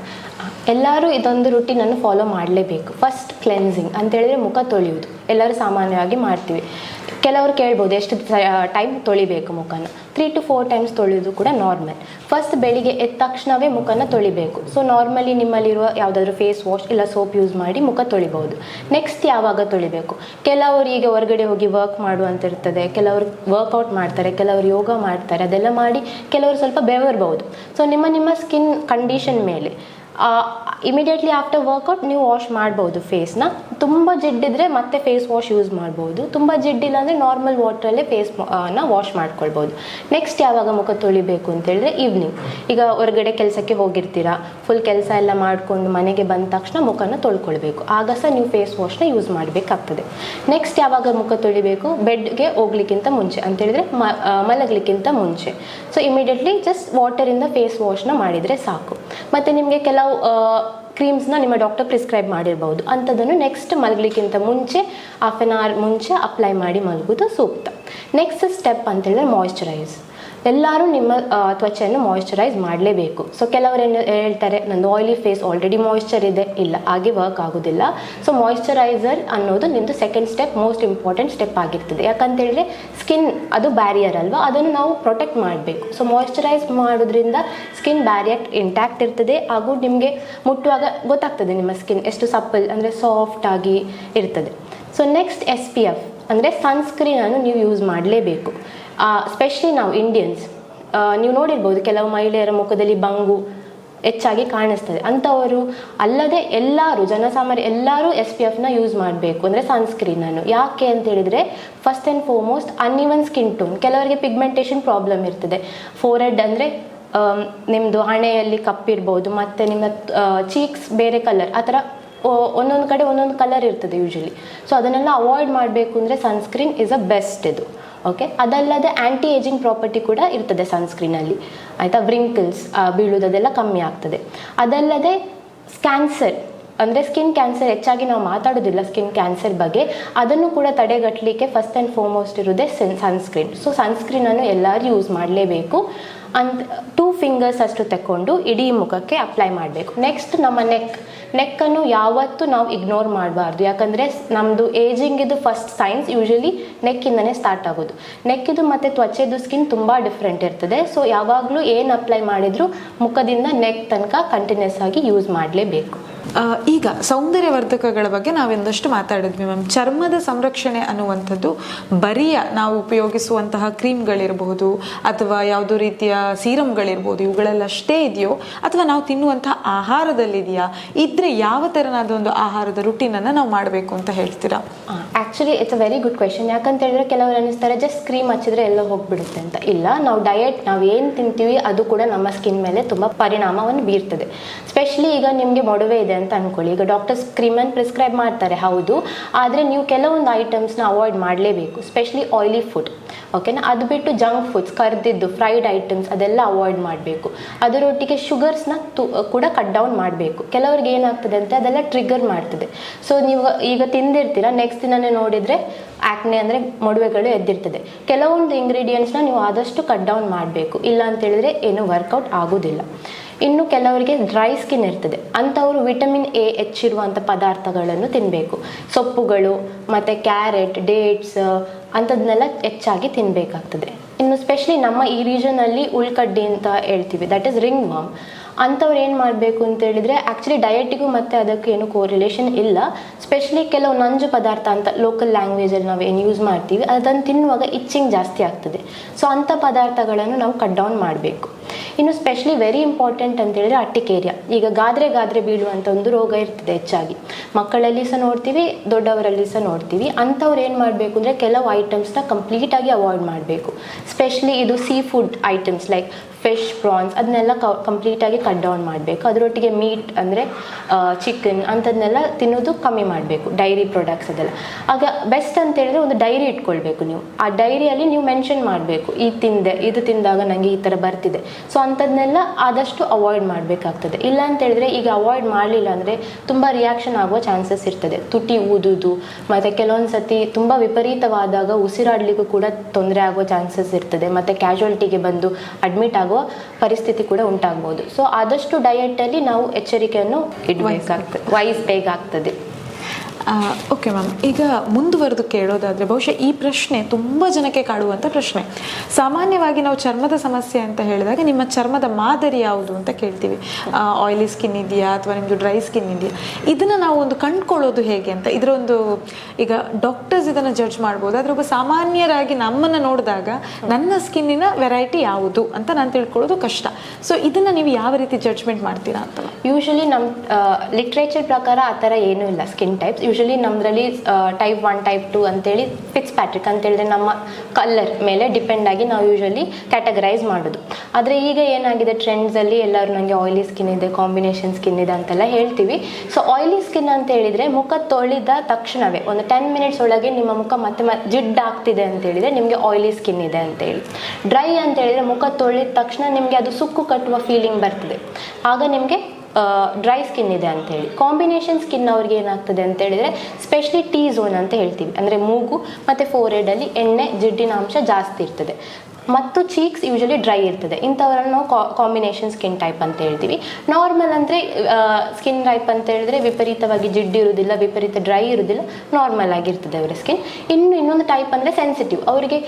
ಎಲ್ಲರೂ ಇದೊಂದು ರುಟೀನನ್ನು ಫಾಲೋ ಮಾಡಲೇಬೇಕು. ಫಸ್ಟ್ ಕ್ಲೆನ್ಸಿಂಗ್ ಅಂತ ಹೇಳಿದ್ರೆ ಮುಖ ತೊಳೆಯುವುದು. ಎಲ್ಲರೂ ಸಾಮಾನ್ಯವಾಗಿ ಮಾಡ್ತೀವಿ. ಕೆಲವರು ಕೇಳ್ಬೋದು ಎಷ್ಟು ಟೈಮ್ ತೊಳಿಬೇಕು ಮುಖನ. ತ್ರೀ ಟು ಫೋರ್ ಟೈಮ್ಸ್ ತೊಳೆಯೋದು ಕೂಡ ನಾರ್ಮಲ್ ಫಸ್ಟ್ ಬೆಳಿಗ್ಗೆ ಎದ್ದ ತಕ್ಷಣವೇ ಮುಖನ ತೊಳಿಬೇಕು. ಸೊ ನಾರ್ಮಲಿ ನಿಮ್ಮಲ್ಲಿರುವ ಯಾವುದಾದ್ರೂ ಫೇಸ್ ವಾಶ್ ಇಲ್ಲ ಸೋಪ್ ಯೂಸ್ ಮಾಡಿ ಮುಖ ತೊಳಿಬಹುದು. ನೆಕ್ಸ್ಟ್ ಯಾವಾಗ ತೊಳಿಬೇಕು? ಕೆಲವರು ಈಗ ಹೊರಗಡೆ ಹೋಗಿ ವರ್ಕ್ ಮಾಡುವಂತ ಇರ್ತದೆ ಕೆಲವರು ವರ್ಕೌಟ್ ಮಾಡ್ತಾರೆ, ಕೆಲವರು ಯೋಗ ಮಾಡ್ತಾರೆ, ಅದೆಲ್ಲ ಮಾಡಿ ಕೆಲವರು ಸ್ವಲ್ಪ ಬೆವರ್ಬಹುದು. ಸೊ ನಿಮ್ಮ ನಿಮ್ಮ ಸ್ಕಿನ್ ಕಂಡೀಷನ್ ಮೇಲೆ. ಇಮಿಡಿಯೇಟ್ಲಿ ಆಫ್ಟರ್ ವರ್ಕೌಟ್ ನೀವು ವಾಶ್ ಮಾಡ್ಬೋದು ಫೇಸ್ನ ತುಂಬ ಜಿಡ್ಡಿದ್ರೆ ಮತ್ತೆ ಫೇಸ್ ವಾಶ್ ಯೂಸ್ ಮಾಡ್ಬೋದು. ತುಂಬ ಜಿಡ್ಡಿಲ್ಲ ಅಂದರೆ ನಾರ್ಮಲ್ ವಾಟ್ರಲ್ಲೇ ಫೇಸ್ನ ವಾಶ್ ಮಾಡ್ಕೊಳ್ಬೋದು. ನೆಕ್ಸ್ಟ್ ಯಾವಾಗ ಮುಖ ತೊಳಿಬೇಕು ಅಂತೇಳಿದ್ರೆ ಈವ್ನಿಂಗ್ ಈಗ ಹೊರಗಡೆ ಕೆಲಸಕ್ಕೆ ಹೋಗಿರ್ತೀರಾ. ಫುಲ್ ಕೆಲಸ ಎಲ್ಲ ಮಾಡಿಕೊಂಡು ಮನೆಗೆ ಬಂದ ತಕ್ಷಣ ಮುಖನ ತೊಳ್ಕೊಳ್ಬೇಕು. ಆಗ ಸಹ ನೀವು ಫೇಸ್ ವಾಶ್ನ ಯೂಸ್ ಮಾಡಬೇಕಾಗ್ತದೆ. ನೆಕ್ಸ್ಟ್ ಯಾವಾಗ ಮುಖ ತೊಳಿಬೇಕು? ಬೆಡ್ಗೆ ಹೋಗ್ಲಿಕ್ಕಿಂತ ಮುಂಚೆ. ಅಂತೇಳಿದ್ರೆ ಮಲಗಲಿಕ್ಕಿಂತ ಮುಂಚೆ. ಸೊ ಇಮಿಡಿಯೇಟ್ಲಿ ಜಸ್ಟ್ ವಾಟರಿಂದ ಫೇಸ್ ವಾಶ್ನ ಮಾಡಿದರೆ ಸಾಕು. ಮತ್ತು ನಿಮಗೆ ಕೆಲವು ಕ್ರೀಮ್ಸ್ನ ನಿಮ್ಮ ಡಾಕ್ಟರ್ ಪ್ರಿಸ್ಕ್ರೈಬ್ ಮಾಡಿರ್ಬೋದು. ಅಂಥದ್ದನ್ನು ನೆಕ್ಸ್ಟ್ ಮಲಗಲಿಕ್ಕಿಂತ ಮುಂಚೆ ಹಾಫ್ ಆನ್ ಅವರ್ ಮುಂಚೆ ಅಪ್ಲೈ ಮಾಡಿ ಮಲಗೋದು ಸೂಕ್ತ. ನೆಕ್ಸ್ಟ್ ಸ್ಟೆಪ್ ಅಂತೇಳಿದ್ರೆ ಮಾಯ್ಶ್ಚರೈಸ್ ಎಲ್ಲರೂ ನಿಮ್ಮ ತ್ವಚೆಯನ್ನು ಮಾಯಿಶ್ಚರೈಸ್ ಮಾಡಲೇಬೇಕು. ಸೊ ಕೆಲವರು ಏನು ಹೇಳ್ತಾರೆ, ನಂದು ಆಯಿಲಿ ಫೇಸ್ ಆಲ್ರೆಡಿ ಮಾಯಿಶ್ಚರ್ ಇದೆ. ಇಲ್ಲ, ಹಾಗೆ ವರ್ಕ್ ಆಗೋದಿಲ್ಲ. ಸೊ ಮಾಯಿಶ್ಚರೈಸರ್ ಅನ್ನೋದು ನಿಮ್ಮದು second step most important step ಆಗಿರ್ತದೆ. ಯಾಕಂತ ಹೇಳಿದ್ರೆ ಸ್ಕಿನ್ ಅದು ಬ್ಯಾರಿಯರ್ ಅಲ್ವಾ? ಅದನ್ನು ನಾವು ಪ್ರೊಟೆಕ್ಟ್ ಮಾಡಬೇಕು. ಸೊ ಮಾಯಿಶ್ಚರೈಸ್ ಮಾಡೋದ್ರಿಂದ ಸ್ಕಿನ್ ಬ್ಯಾರಿಯರ್ ಇಂಟ್ಯಾಕ್ಟ್ ಇರ್ತದೆ. ಹಾಗೂ ನಿಮಗೆ ಮುಟ್ಟುವಾಗ ಗೊತ್ತಾಗ್ತದೆ ನಿಮ್ಮ ಸ್ಕಿನ್ ಎಷ್ಟು ಸಪ್ಪಲ್ ಅಂದರೆ ಸಾಫ್ಟ್ ಆಗಿ ಇರ್ತದೆ. So next S P F ಅಂದರೆ ಸನ್ಸ್ಕ್ರೀನನ್ನು ನೀವು ಯೂಸ್ ಮಾಡಲೇಬೇಕು. ಸ್ಪೆಷಲಿ ನಾವು ಇಂಡಿಯನ್ಸ್ ನೀವು ನೋಡಿರ್ಬೋದು ಕೆಲವು ಮಹಿಳೆಯರ ಮುಖದಲ್ಲಿ ಬಂಗು ಹೆಚ್ಚಾಗಿ ಕಾಣಿಸ್ತದೆ. ಅಂಥವರು ಅಲ್ಲದೆ ಎಲ್ಲರೂ, ಜನಸಾಮಾನ್ಯ ಎಲ್ಲರೂ ಎಸ್ ಪಿ ಎಫ್ನ ಯೂಸ್ ಮಾಡಬೇಕು, ಅಂದರೆ ಸನ್ಸ್ಕ್ರೀನನ್ನು ಯಾಕೆ ಅಂತ ಹೇಳಿದರೆ first and foremost uneven skin tone ಕೆಲವರಿಗೆ ಪಿಗ್ಮೆಂಟೇಷನ್ ಪ್ರಾಬ್ಲಮ್ ಇರ್ತದೆ. ಫೋರೆಡ್ ಅಂದರೆ ನಿಮ್ಮದು ಹಣೆಯಲ್ಲಿ ಕಪ್ಪಿರ್ಬೋದು ಮತ್ತು ನಿಮ್ಮ ಚೀಕ್ಸ್ ಬೇರೆ ಕಲರ್ ಆ ಥರ ಒಂದೊಂದು ಕಡೆ ಒಂದೊಂದು ಕಲರ್ ಇರ್ತದೆ ಯೂಶಲಿ ಸೊ ಅದನ್ನೆಲ್ಲ ಅವಾಯ್ಡ್ ಮಾಡಬೇಕು ಅಂದರೆ ಸನ್ಸ್ಕ್ರೀನ್ ಇಸ್ ಅ ಬೆಸ್ಟ್ ಇದು. ಓಕೆ ಅದಲ್ಲದೆ ಆ್ಯಂಟಿ ಏಜಿಂಗ್ ಪ್ರಾಪರ್ಟಿ ಕೂಡ ಇರ್ತದೆ ಸನ್ಸ್ಕ್ರೀನಲ್ಲಿ ಆಯಿತಾ? ವ್ರಿಂಕಲ್ಸ್ ಬೀಳುವುದೆಲ್ಲ ಕಮ್ಮಿ ಆಗ್ತದೆ. ಅದಲ್ಲದೆ ಕ್ಯಾನ್ಸರ್ ಅಂದರೆ ಸ್ಕಿನ್ ಕ್ಯಾನ್ಸರ್ ಹೆಚ್ಚಾಗಿ ನಾವು ಮಾತಾಡೋದಿಲ್ಲ ಸ್ಕಿನ್ ಕ್ಯಾನ್ಸರ್ ಬಗ್ಗೆ. ಅದನ್ನು ಕೂಡ ತಡೆಗಟ್ಟಲಿಕ್ಕೆ ಫಸ್ಟ್ ಆ್ಯಂಡ್ ಫಾರ್ಮೋಸ್ಟ್ ಇರೋದೇ ಸನ್ ಸನ್ಸ್ಕ್ರೀನ್ ಸೊ ಸನ್ಸ್ಕ್ರೀನನ್ನು ಎಲ್ಲರೂ ಯೂಸ್ ಮಾಡಲೇಬೇಕು. ಅಂತ ಫಿಂಗರ್ಸ್ ಅಷ್ಟು ತಗೊಂಡು ಇಡೀ ಮುಖಕ್ಕೆ ಅಪ್ಲೈ ಮಾಡಬೇಕು. ನೆಕ್ಸ್ಟ್ ನಮ್ಮ ನೆಕ್ ನೆಕ್ಕನ್ನು ಯಾವತ್ತೂ ನಾವು ಇಗ್ನೋರ್ ಮಾಡಬಾರ್ದು. ಯಾಕಂದರೆ ನಮ್ಮದು ಏಜಿಂಗಿದು ಫಸ್ಟ್ ಸೈನ್ಸ್ ಯೂಶಲಿ ನೆಕ್ಕಿಂದನೇ ಸ್ಟಾರ್ಟ್ ಆಗೋದು. ನೆಕ್ಕಿದು ಮತ್ತು ತ್ವಚೆದು ಸ್ಕಿನ್ ತುಂಬ ಡಿಫ್ರೆಂಟ್ ಇರ್ತದೆ. ಸೊ ಯಾವಾಗಲೂ ಏನು ಅಪ್ಲೈ ಮಾಡಿದರೂ ಮುಖದಿಂದ ನೆಕ್ ತನಕ ಕಂಟಿನ್ಯೂಸ್ ಆಗಿ ಯೂಸ್ ಮಾಡಲೇಬೇಕು. ಈಗ ಸೌಂದರ್ಯವರ್ಧಕಗಳ ಬಗ್ಗೆ ನಾವೆಂದಷ್ಟು ಮಾತಾಡಿದ್ವಿ ಮ್ಯಾಮ್. ಚರ್ಮದ ಸಂರಕ್ಷಣೆ ಅನ್ನುವಂಥದ್ದು ಬರಿಯ ನಾವು ಉಪಯೋಗಿಸುವಂತಹ ಕ್ರೀಮ್ಗಳಿರಬಹುದು, ಅಥವಾ ಯಾವುದೋ ರೀತಿಯ ಸೀರಮ್ಗಳಿರ್ಬೋದು ಇವುಗಳಲ್ಲಷ್ಟೇ ಇದೆಯೋ, ಅಥವಾ ನಾವು ತಿನ್ನುವಂತಹ ಆಹಾರದಲ್ಲಿದೆಯಾ, ಇದ್ರೆ ಯಾವ ಥರನಾದ ಒಂದು ಆಹಾರದ ರುಟೀನನ್ನು ನಾವು ಮಾಡಬೇಕು ಅಂತ ಹೇಳ್ತೀರಾ? Actually it's a very good question ಯಾಕಂತ ಹೇಳಿದ್ರೆ ಕೆಲವರು ಅನ್ನಿಸ್ತಾರೆ, ಜಸ್ಟ್ ಕ್ರೀಮ್ ಹಚ್ಚಿದ್ರೆ ಎಲ್ಲ ಹೋಗ್ಬಿಡುತ್ತೆ ಅಂತ. ಇಲ್ಲ, ನಾವು ಡಯಟ್ ನಾವು ಏನು ತಿಂತೀವಿ, ಅದು ಕೂಡ ನಮ್ಮ ಸ್ಕಿನ್ ಮೇಲೆ ತುಂಬ ಪರಿಣಾಮವನ್ನು ಬೀರ್ತದೆ. ಸ್ಪೆಷಲಿ ಈಗ ನಿಮಗೆ ಮೊಡವೆ ಇದೆ ಅಂತ ಅನ್ಕೊಳ್ಳಿ. ಈಗ ಡಾಕ್ಟರ್ಸ್ ಕ್ರಿಮನ್ ಪ್ರಿಸ್ಕ್ರೈಬ್ ಮಾಡ್ತಾರೆ, ಹೌದು. ಆದರೆ ನೀವು ಕೆಲವೊಂದು ಐಟಮ್ಸ್ನ ಅವಾಯ್ಡ್ ಮಾಡಲೇಬೇಕು ಸ್ಪೆಷಲಿ ಆಯಿಲಿ ಫುಡ್ ಓಕೆನಾ ಅದು ಬಿಟ್ಟು ಜಂಕ್ ಫುಡ್ಸ್ ಕರೆದಿದ್ದು ಫ್ರೈಡ್ ಐಟಮ್ಸ್ ಅದೆಲ್ಲ ಅವಾಯ್ಡ್ ಮಾಡಬೇಕು. ಅದರೊಟ್ಟಿಗೆ ಶುಗರ್ಸ್ನ ತು, ಕೂಡ ಕಟ್ ಡೌನ್ ಮಾಡಬೇಕು. ಕೆಲವ್ರಿಗೆ ಏನಾಗ್ತದೆ ಅಂತ ಅದೆಲ್ಲ ಟ್ರಿಗರ್ ಮಾಡ್ತದೆ. ಸೊ ನೀವು ಈಗ ತಿಂದಿರ್ತೀರ ನೆಕ್ಸ್ಟ್ ದಿನನೇ ನೋಡಿದರೆ ಆ್ಯಕ್ನೆ ಅಂದರೆ ಮೊಡವೆಗಳು ಎದ್ದಿರ್ತದೆ. ಕೆಲವೊಂದು ಇಂಗ್ರೀಡಿಯೆಂಟ್ಸ್ನ ನೀವು ಆದಷ್ಟು ಕಟ್ ಡೌನ್ ಮಾಡಬೇಕು. ಇಲ್ಲ ಅಂತ ಹೇಳಿದ್ರೆ ಏನು ವರ್ಕೌಟ್ ಆಗೋದಿಲ್ಲ. ಇನ್ನು ಕೆಲವರಿಗೆ ಡ್ರೈ ಸ್ಕಿನ್ ಇರ್ತದೆ. ಅಂಥವರು ವಿಟಮಿನ್ ಎ ಹೆಚ್ಚಿರುವಂಥ ಪದಾರ್ಥಗಳನ್ನು ತಿನ್ನಬೇಕು ಸೊಪ್ಪುಗಳು, ಮತ್ತು ಕ್ಯಾರೆಟ್ ಡೇಟ್ಸ್ ಅಂಥದ್ದನ್ನೆಲ್ಲ ಹೆಚ್ಚಾಗಿ ತಿನ್ನಬೇಕಾಗ್ತದೆ ಇನ್ನು ಸ್ಪೆಷಲಿ ನಮ್ಮ ಈ ರೀಜನಲ್ಲಿ ಉಳ್ಕಡ್ಡಿ ಅಂತ ಹೇಳ್ತೀವಿ. ದಟ್ ಇಸ್ ರಿಂಗ್ ವಾಮ್ ಅಂಥವ್ರು ಏನು ಮಾಡಬೇಕು ಅಂತ ಹೇಳಿದರೆ ಆ್ಯಕ್ಚುಲಿ ಡಯಟಿಗೂ ಮತ್ತು ಅದಕ್ಕೆ ಏನು ಕೋರಿಲೇಷನ್ ಇಲ್ಲ. ಸ್ಪೆಷಲಿ ಕೆಲವು ನಂಜು ಪದಾರ್ಥ ಅಂತ ಲೋಕಲ್ ಲ್ಯಾಂಗ್ವೇಜಲ್ಲಿ ನಾವು ಏನು ಯೂಸ್ ಮಾಡ್ತೀವಿ ಅದನ್ನು ತಿನ್ನುವಾಗ ಇಚ್ಚಿಂಗ್ ಜಾಸ್ತಿ ಆಗ್ತದೆ. ಸೊ ಅಂಥ ಪದಾರ್ಥಗಳನ್ನು ನಾವು ಕಟ್ ಡೌನ್ ಮಾಡಬೇಕು. ಇನ್ನು ಸ್ಪೆಷಲಿ ವೆರಿ ಇಂಪಾರ್ಟೆಂಟ್ ಅಂತ ಹೇಳಿದ್ರೆ ಅಟ್ಟಿಕೇರಿಯಾ. ಈಗ ಗಾದ್ರೆ ಗಾದ್ರೆ ಬೀಳುವಂಥ ಒಂದು ರೋಗ ಇರ್ತದೆ ಹೆಚ್ಚಾಗಿ. ಮಕ್ಕಳಲ್ಲಿ ಸಹ ನೋಡ್ತೀವಿ, ದೊಡ್ಡವರಲ್ಲಿ ಸಹ ನೋಡ್ತೀವಿ. ಅಂಥವ್ರು ಏನು ಮಾಡಬೇಕು ಅಂದರೆ ಕೆಲವು ಐಟಮ್ಸ್ನ ಕಂಪ್ಲೀಟಾಗಿ ಅವಾಯ್ಡ್ ಮಾಡಬೇಕು. ಸ್ಪೆಷಲಿ ಇದು sea food items like fish prawns ಅದನ್ನೆಲ್ಲ ಕಂಪ್ಲೀಟಾಗಿ ಕಟ್ ಡೌನ್ ಮಾಡಬೇಕು. ಅದರೊಟ್ಟಿಗೆ ಮೀಟ್ ಅಂದರೆ ಚಿಕನ್ ಅಂಥದ್ದನ್ನೆಲ್ಲ ತಿನ್ನೋದು ಕಮ್ಮಿ ಮಾಡಬೇಕು ಡೈರಿ ಪ್ರಾಡಕ್ಟ್ಸ್ ಅದೆಲ್ಲ. ಆಗ ಬೆಸ್ಟ್ ಅಂತ ಹೇಳಿದ್ರೆ ಒಂದು ಡೈರಿ ಇಟ್ಕೊಳ್ಬೇಕು ನೀವು. ಆ ಡೈರಿಯಲ್ಲಿ ನೀವು ಮೆನ್ಷನ್ ಮಾಡಬೇಕು, ಈ ತಿಂದೆ, ಇದು ತಿಂದಾಗ ನನಗೆ ಈ ಥರ ಬರ್ತಿದೆ. ಸೊ ಅಂಥದ್ದನ್ನೆಲ್ಲ ಆದಷ್ಟು ಅವಾಯ್ಡ್ ಮಾಡಬೇಕಾಗ್ತದೆ. ಇಲ್ಲ ಅಂತ ಹೇಳಿದ್ರೆ ಈಗ ಅವಾಯ್ಡ್ ಮಾಡಲಿಲ್ಲ ಅಂದರೆ ತುಂಬ ರಿಯಾಕ್ಷನ್ ಆಗುವ ಚಾನ್ಸಸ್ ಇರ್ತದೆ. ತುಟಿ ಊದುದು ಮತ್ತು ಕೆಲವೊಂದು ಸತಿ ತುಂಬ ವಿಪರೀತವಾದಾಗ ಉಸಿರಾಡಲಿಕ್ಕೂ ಕೂಡ ತೊಂದರೆ ಆಗುವ ಚಾನ್ಸಸ್ ಇರ್ತದೆ. ಮತ್ತು ಕ್ಯಾಶುಯಾಲಿಟಿಗೆ ಬಂದು ಅಡ್ಮಿಟ್ ಆಗುವ ಪರಿಸ್ಥಿತಿ ಕೂಡ ಉಂಟಾಗ್ಬೋದು. ಸೊ ಆದಷ್ಟು ಡಯಟಲ್ಲಿ ನಾವು ಎಚ್ಚರಿಕೆಯನ್ನು ಇಡಬೇಕಾಗ್ತದೆ. ವಹಿಸಬೇಕಾಗ್ತದೆ ಓಕೆ ಮ್ಯಾಮ್ ಈಗ ಮುಂದುವರೆದು ಕೇಳೋದಾದರೆ, ಬಹುಶಃ ಈ ಪ್ರಶ್ನೆ ತುಂಬ ಜನಕ್ಕೆ ಕಾಡುವಂಥ ಪ್ರಶ್ನೆ. ಸಾಮಾನ್ಯವಾಗಿ ನಾವು ಚರ್ಮದ ಸಮಸ್ಯೆ ಅಂತ ಹೇಳಿದಾಗ, ನಿಮ್ಮ ಚರ್ಮದ ಮಾದರಿ ಯಾವುದು ಅಂತ ಕೇಳ್ತೀವಿ. ಆಯಿಲಿ ಸ್ಕಿನ್ ಇದೆಯಾ ಅಥವಾ ನಿಮ್ಮದು ಡ್ರೈ ಸ್ಕಿನ್ ಇದೆಯಾ? ಇದನ್ನು ನಾವು ಒಂದು ಕಂಡುಕೊಳ್ಳೋದು ಹೇಗೆ ಅಂತ ಇದರೊಂದು ಈಗ ಡಾಕ್ಟರ್ಸ್ ಇದನ್ನು ಜಡ್ಜ್ ಮಾಡ್ಬೋದು. ಆದರೆ ಒಬ್ಬ ಸಾಮಾನ್ಯರಾಗಿ ನಮ್ಮನ್ನು ನೋಡಿದಾಗ, ನನ್ನ ಸ್ಕಿನ್ನಿನ ವೆರೈಟಿ ಯಾವುದು ಅಂತ ನಾನು ತಿಳ್ಕೊಳ್ಳೋದು ಕಷ್ಟ. ಸೊ ಇದನ್ನು ನೀವು ಯಾವ ರೀತಿ ಜಡ್ಜ್ಮೆಂಟ್ ಮಾಡ್ತೀರಾ ಅಂತ ಯೂಶಲಿ ನಮ್ಮ ಲಿಟ್ರೇಚರ್ ಪ್ರಕಾರ ಆ ಥರ ಏನೂ ಇಲ್ಲ ಸ್ಕಿನ್ ಟೈಪ್ಸ್ ಯೂಶಲಿ ನಮ್ಮದ್ರಲ್ಲಿ ಟೈಪ್ ಒನ್ ಟೈಪ್ ಟು ಅಂತೇಳಿ ಫಿಕ್ಸ್ ಪ್ಯಾಟ್ರಿಕ್ ಅಂತೇಳಿದ್ರೆ ನಮ್ಮ ಕಲರ್ ಮೇಲೆ ಡಿಪೆಂಡ್ ಆಗಿ ನಾವು ಯೂಶಲಿ ಕ್ಯಾಟಗರೈಸ್ ಮಾಡೋದು. ಆದರೆ ಈಗ ಏನಾಗಿದೆ ಟ್ರೆಂಡ್ಸಲ್ಲಿ ಎಲ್ಲರೂ ನನಗೆ ಆಯಿಲಿ ಸ್ಕಿನ್ ಇದೆ ಕಾಂಬಿನೇಷನ್ ಸ್ಕಿನ್ ಇದೆ ಅಂತೆಲ್ಲ ಹೇಳ್ತೀವಿ. ಸೊ ಆಯಿಲಿ ಸ್ಕಿನ್ ಅಂತ ಹೇಳಿದರೆ ಮುಖ ತೊಳೆದ ತಕ್ಷಣವೇ ಒಂದು ಟೆನ್ ಮಿನಿಟ್ಸ್ ಒಳಗೆ ನಿಮ್ಮ ಮುಖ ಮತ್ತೆ ಜಿಡ್ ಆಗ್ತಿದೆ ಅಂತ ಹೇಳಿದರೆ ನಿಮಗೆ ಆಯಿಲಿ ಸ್ಕಿನ್ ಇದೆ ಅಂತೇಳಿ. ಡ್ರೈ ಅಂತ ಹೇಳಿದರೆ ಮುಖ ತೊಳೆದ ತಕ್ಷಣ ನಿಮಗೆ ಅದು ಸುಕ್ಕು ಕಟ್ಟುವ ಫೀಲಿಂಗ್ ಬರ್ತದೆ. ಆಗ ನಿಮಗೆ ಡ್ರೈ ಸ್ಕಿನ್ ಇದೆ ಅಂತ ಹೇಳಿ ಕಾಂಬಿನೇಷನ್ ಸ್ಕಿನ್ ಅವ್ರಿಗೆ ಏನಾಗ್ತದೆ ಅಂತ ಹೇಳಿದರೆ ಸ್ಪೆಷಲಿ ಟೀ ಝೋನ್ ಅಂತ ಹೇಳ್ತೀವಿ. ಅಂದರೆ ಮೂಗು ಮತ್ತು ಫೋರೆಡಲ್ಲಿ ಎಣ್ಣೆ ಜಿಡ್ಡಿನ ಅಂಶ ಜಾಸ್ತಿ ಇರ್ತದೆ. ಮತ್ತು ಚೀಕ್ಸ್ ಯೂಶಲಿ ಡ್ರೈ ಇರ್ತದೆ. ಇಂಥವರನ್ನು ನಾವು ಕಾಂಬಿನೇಷನ್ ಸ್ಕಿನ್ ಟೈಪ್ ಅಂತ ಹೇಳ್ತೀವಿ. ನಾರ್ಮಲ್ ಅಂದರೆ ಸ್ಕಿನ್ ಟೈಪ್ ಅಂತ ಹೇಳಿದ್ರೆ ವಿಪರೀತವಾಗಿ ಜಿಡ್ಡು ಇರುವುದಿಲ್ಲ, ವಿಪರೀತ ಡ್ರೈ ಇರುವುದಿಲ್ಲ ನಾರ್ಮಲ್ ಆಗಿರ್ತದೆ ಅವರ ಸ್ಕಿನ್ ಇನ್ನು ಇನ್ನೊಂದು ಟೈಪ್ ಅಂದರೆ ಸೆನ್ಸಿಟಿವ್ ಅವರಿಗೆ